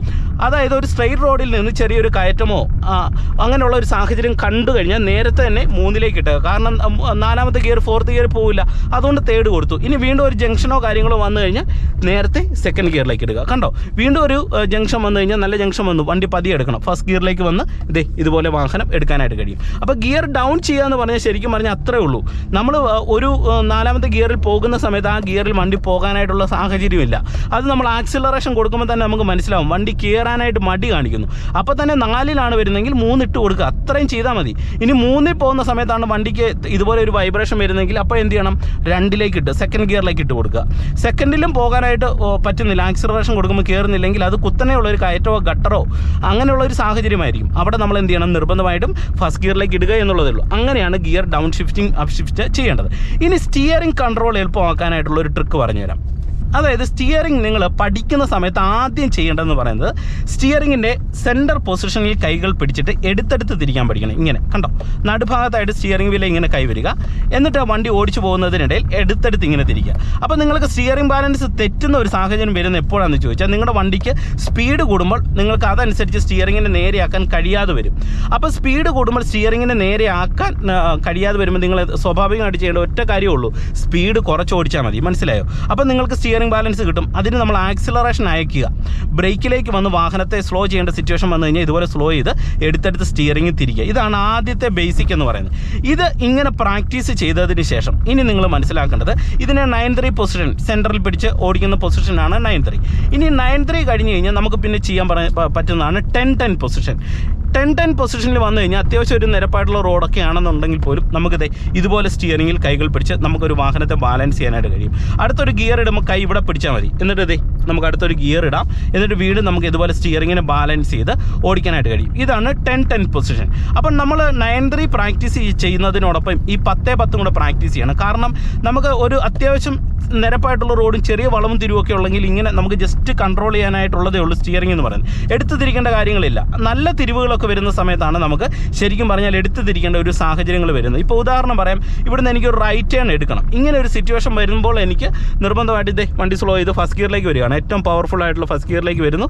അതായത് ഒരു സ്ട്രെയിറ്റ് റോഡിൽ നിന്ന് ചെറിയൊരു കയറ്റമോ അങ്ങനെയുള്ള ഒരു സാഹചര്യം കണ്ടു കഴിഞ്ഞാൽ നേരത്തെ തന്നെ മൂന്നിലേക്ക് ഇട്ടുക കാരണം നാലാമത്തെ ഗിയർ ഫോർത്ത് ഗിയർ പോവില്ല. അതുകൊണ്ട് തേർഡ് കൊടുത്തു. ഇനി വീണ്ടും ഒരു ജംഗ്ഷനോ കാര്യങ്ങളോ വന്നു കഴിഞ്ഞാൽ നേരത്തെ സെക്കൻഡ് ഗിയറിലേക്ക് ഇടുക. കണ്ടോ? വീണ്ടും ഒരു ജംഗ്ഷൻ വന്നു കഴിഞ്ഞാൽ നല്ല ജംഗ്ഷൻ വന്നു. വണ്ടി പതിയെ എടുക്കണം. ഫസ്റ്റ് ഗിയറിലേക്ക് വന്ന് ഇതേ ഇതുപോലെ വാഹനം എടുക്കാനായിട്ട് കഴിയും. അപ്പോൾ ഗിയർ ഡൗൺ ചെയ്യുക എന്ന് പറഞ്ഞാൽ ശരിക്കും പറഞ്ഞാൽ അത്രേ ഉള്ളൂ. നമ്മൾ ഒരു നാലാമത്തെ ഗിയറിൽ പോകുന്ന സമയത്ത് ആ ഗിയറിൽ വണ്ടി പോകാനായിട്ടുള്ള സാഹചര്യമില്ല. അത് നമ്മൾ ആക്സിലറേഷൻ കൊടുക്കുമ്പോൾ തന്നെ നമുക്ക് മനസ്സിലാവും. വണ്ടി കയറാനായിട്ട് മടി കാണിക്കുന്നു. അപ്പോൾ തന്നെ നാലിലാണ് വരുന്നതെങ്കിൽ മൂന്നിട്ട് കൊടുക്കുക. അത്രയും ചെയ്താൽ മതി. ഇനി മൂന്നിൽ പോകുന്ന സമയത്താണ് വണ്ടിക്ക് ഇതുപോലെ ഒരു വൈബ്രേഷൻ വരുന്നെങ്കിൽ അപ്പോൾ എന്ത് ചെയ്യണം? രണ്ടിലേക്ക് ഇട്ട് സെക്കൻഡ് ഗിയറിലേക്ക് ഇട്ട് കൊടുക്കുക. സെക്കൻഡിലും പോകാനായിട്ട് പറ്റുന്നില്ല. ആക്സിലറേഷൻ കൊടുക്കുമ്പോൾ കയറുന്നില്ലെങ്കിൽ അത് കുത്തനെയുള്ള ഒരു കയറ്റമോ ഗട്ടറോ അങ്ങനെയുള്ള ഒരു സാഹചര്യമായിരിക്കും. അവിടെ നമ്മൾ എന്ത് ചെയ്യണം? നിർബന്ധമായിട്ടും ഫസ്റ്റ് ഗിയറിലേക്ക് ഇടുക എന്നുള്ളതേ ഉള്ളൂ അങ്ങനെയാണ് gear down shifting up shift ചെയ്യേണ്ടത്. ഇനി സ്റ്റിയറിംഗ് കൺട്രോൾ എളുപ്പമാക്കാനായിട്ടുള്ള ഒരു ട്രിക്ക് പറഞ്ഞുതരാം. അതായത് സ്റ്റിയറിംഗ് നിങ്ങൾ പഠിക്കുന്ന സമയത്ത് ആദ്യം ചെയ്യേണ്ടതെന്ന് പറയുന്നത് സ്റ്റിയറിങ്ങിന്റെ സെന്റർ പൊസിഷനിൽ കൈകൾ പിടിച്ചിട്ട് എടുത്തെടുത്ത് തിരിക്കാൻ പഠിക്കണം. ഇങ്ങനെ. കണ്ടോ? നടുഭാഗത്തായിട്ട് സ്റ്റിയറിംഗ് വില ഇങ്ങനെ കൈവരിക എന്നിട്ട് വണ്ടി ഓടിച്ചു പോകുന്നതിനിടയിൽ എടുത്തെടുത്ത് ഇങ്ങനെ തിരിക്കുക. അപ്പോൾ നിങ്ങൾക്ക് സ്റ്റിയറിംഗ് ബാലൻസ് തെറ്റുന്ന ഒരു സാഹചര്യം വരുന്ന എപ്പോഴാണെന്ന് ചോദിച്ചാൽ നിങ്ങളുടെ വണ്ടിക്ക് സ്പീഡ് കൂടുമ്പോൾ നിങ്ങൾക്ക് അതനുസരിച്ച് സ്റ്റിയറിങ്ങിനെ നേരെയാക്കാൻ കഴിയാതെ വരും. അപ്പോൾ സ്പീഡ് കൂടുമ്പോൾ സ്റ്റിയറിങ്ങിനെ നേരെയാക്കാൻ കഴിയാതെ വരുമ്പോൾ നിങ്ങൾ സ്വാഭാവികമായിട്ട് ചെയ്യേണ്ട ഒറ്റ കാര്യമേ ഉള്ളൂ. സ്പീഡ് കുറച്ച് ഓടിച്ചാൽ മതി. മനസ്സിലായോ? അപ്പോൾ നിങ്ങൾക്ക് സ്റ്റിയറിംഗ് ബാലൻസ് കിട്ടും. അതിന് നമ്മൾ ആക്സിലറേഷൻ അയക്കുക. ബ്രേക്കിലേക്ക് വന്ന് വാഹനത്തെ സ്ലോ ചെയ്യേണ്ട സിറ്റുവേഷൻ വന്നു കഴിഞ്ഞാൽ ഇതുപോലെ സ്ലോ ചെയ്ത് എടുത്തെടുത്ത് സ്റ്റിയറിംഗ് തിരിക്കുക. ഇതാണ് ആദ്യത്തെ ബേസിക് എന്ന് പറയുന്നത്. ഇത് ഇങ്ങനെ പ്രാക്ടീസ് ചെയ്തതിന് ശേഷം ഇനി നിങ്ങൾ മനസ്സിലാക്കേണ്ടത് ഇതിനെ നയൻ ത്രീ പൊസിഷൻ സെന്ററിൽ പിടിച്ച് ഓടിക്കുന്ന പൊസിഷനാണ് നയൻ ത്രീ ഇനി നയൻ ത്രീ കഴിഞ്ഞ് കഴിഞ്ഞാൽ നമുക്ക് പിന്നെ ചെയ്യാൻ പറ പറ്റുന്നതാണ് ten ten position ten ten പൊസിഷനിൽ വന്നു കഴിഞ്ഞാൽ അത്യാവശ്യം ഒരു നിരപ്പായിട്ടുള്ള റോഡൊക്കെ ആണെന്നുണ്ടെങ്കിൽ പോലും നമുക്ക് ദേ ഇതുപോലെ സ്റ്റിയറിംഗിൽ കൈകൾ പിടിച്ച് നമുക്കൊരു വാഹനത്തെ ബാലൻസ് ചെയ്യാനായിട്ട് കഴിയും. അടുത്തൊരു ഗിയർ ഇടുമ്പോൾ കൈ ഇവിടെ പിടിച്ചാൽ മതി. എന്നിട്ട് ദേ നമുക്ക് അടുത്തൊരു ഗിയർ ഇടാം. എന്നിട്ട് വീണ്ടും നമുക്ക് ഇതുപോലെ സ്റ്റിയറിങ്ങിനെ ബാലൻസ് ചെയ്ത് ഓടിക്കാനായിട്ട് കഴിയും. ഇതാണ് ടെൻ ടെൻ പൊസിഷൻ അപ്പം നമ്മൾ നയൻ ത്രീ പ്രാക്ടീസ് ചെയ്യുന്നതിനോടൊപ്പം ഈ പത്തേ പത്തും കൂടെ പ്രാക്ടീസ് ചെയ്യണം. കാരണം നമുക്ക് ഒരു അത്യാവശ്യം നിരപ്പായിട്ടുള്ള റോഡും ചെറിയ വളവും തിരിവൊക്കെ ഉള്ളെങ്കിൽ ഇങ്ങനെ നമുക്ക് ജസ്റ്റ് കൺട്രോൾ ചെയ്യാനായിട്ടുള്ളതേ ഉള്ളൂ സ്റ്റിയറിംഗ് എന്ന് പറയുന്നത്. എടുത്തു തിരിക്കേണ്ട കാര്യങ്ങളില്ല. നല്ല തിരിവുകളൊക്കെ വരുന്ന സമയത്താണ് നമുക്ക് ശരിക്കും പറഞ്ഞാൽ എടുത്തു തിരിക്കേണ്ട ഒരു സാഹചര്യങ്ങൾ വരുന്നത്. ഇപ്പോൾ ഉദാഹരണം പറയാം. ഇവിടുന്ന് എനിക്ക് ഒരു റൈറ്റ് ടേൺ എടുക്കണം. ഇങ്ങനെ ഒരു സിറ്റുവേഷൻ വരുമ്പോൾ എനിക്ക് നിർബന്ധമായിട്ട് ഇതേ വണ്ടി സ്ലോ ചെയ്ത് ഫസ്റ്റ് ഗിയറിലേക്ക് വരികയാണ്. ഏറ്റവും പവർഫുൾ ആയിട്ടുള്ള ഫസ്റ്റ് ഗിയറിലേക്ക് വരുന്നു.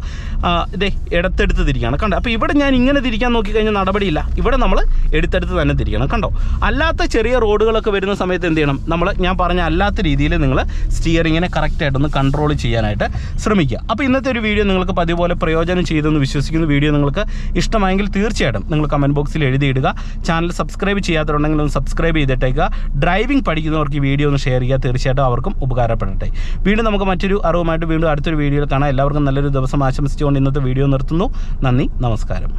ഇതേ ഇടത്തെടുത്ത് തിരിക്കുകയാണ്. കണ്ടോ? അപ്പോൾ ഇവിടെ ഞാൻ ഇങ്ങനെ തിരിക്കാൻ നോക്കിക്കഴിഞ്ഞാൽ നടപടിയില്ല. ഇവിടെ നമ്മൾ എടുത്തെടുത്ത് തന്നെ തിരിക്കണം. കണ്ടോ? അല്ലാത്ത ചെറിയ റോഡുകളൊക്കെ വരുന്ന സമയത്ത് എന്ത് ചെയ്യണം? നമ്മൾ ഞാൻ പറഞ്ഞ അല്ലാത്ത രീതിയിൽ നിങ്ങൾ സ്റ്റിയറിങ്ങിനെ കറക്റ്റായിട്ടൊന്ന് കൺട്രോൾ ചെയ്യാനായിട്ട് ശ്രമിക്കുക. അപ്പോൾ ഇന്നത്തെ ഒരു വീഡിയോ നിങ്ങൾക്ക് പതിവ് പോലെ പ്രയോജനം ചെയ്തെന്ന് വിശ്വസിക്കുന്ന. വീഡിയോ നിങ്ങൾക്ക് ഇഷ്ടമായെങ്കിൽ തീർച്ചയായിട്ടും നിങ്ങൾ കമന്റ് ബോക്സിൽ എഴുതിയിടുക. ചാനൽ സബ്സ്ക്രൈബ് ചെയ്യാത്തതുണ്ടെങ്കിൽ ഒന്ന് സബ്സ്ക്രൈബ് ചെയ്തിട്ടേക്കുക. ഡ്രൈവിംഗ് പഠിക്കുന്നവർക്ക് ഈ വീഡിയോ ഒന്ന് ഷെയർ ചെയ്യുക. തീർച്ചയായിട്ടും അവർക്കും ഉപകാരപ്പെടട്ടെ. വീണ്ടും നമുക്ക് മറ്റൊരു അറിവുമായിട്ട് വീണ്ടും അടുത്തൊരു വീഡിയോയിൽ കാണാം. എല്ലാവർക്കും നല്ലൊരു ദിവസം ആശംസിച്ചുകൊണ്ട് ഇന്നത്തെ വീഡിയോ നിർത്തുന്നു. നന്ദി നമസ്കാരം.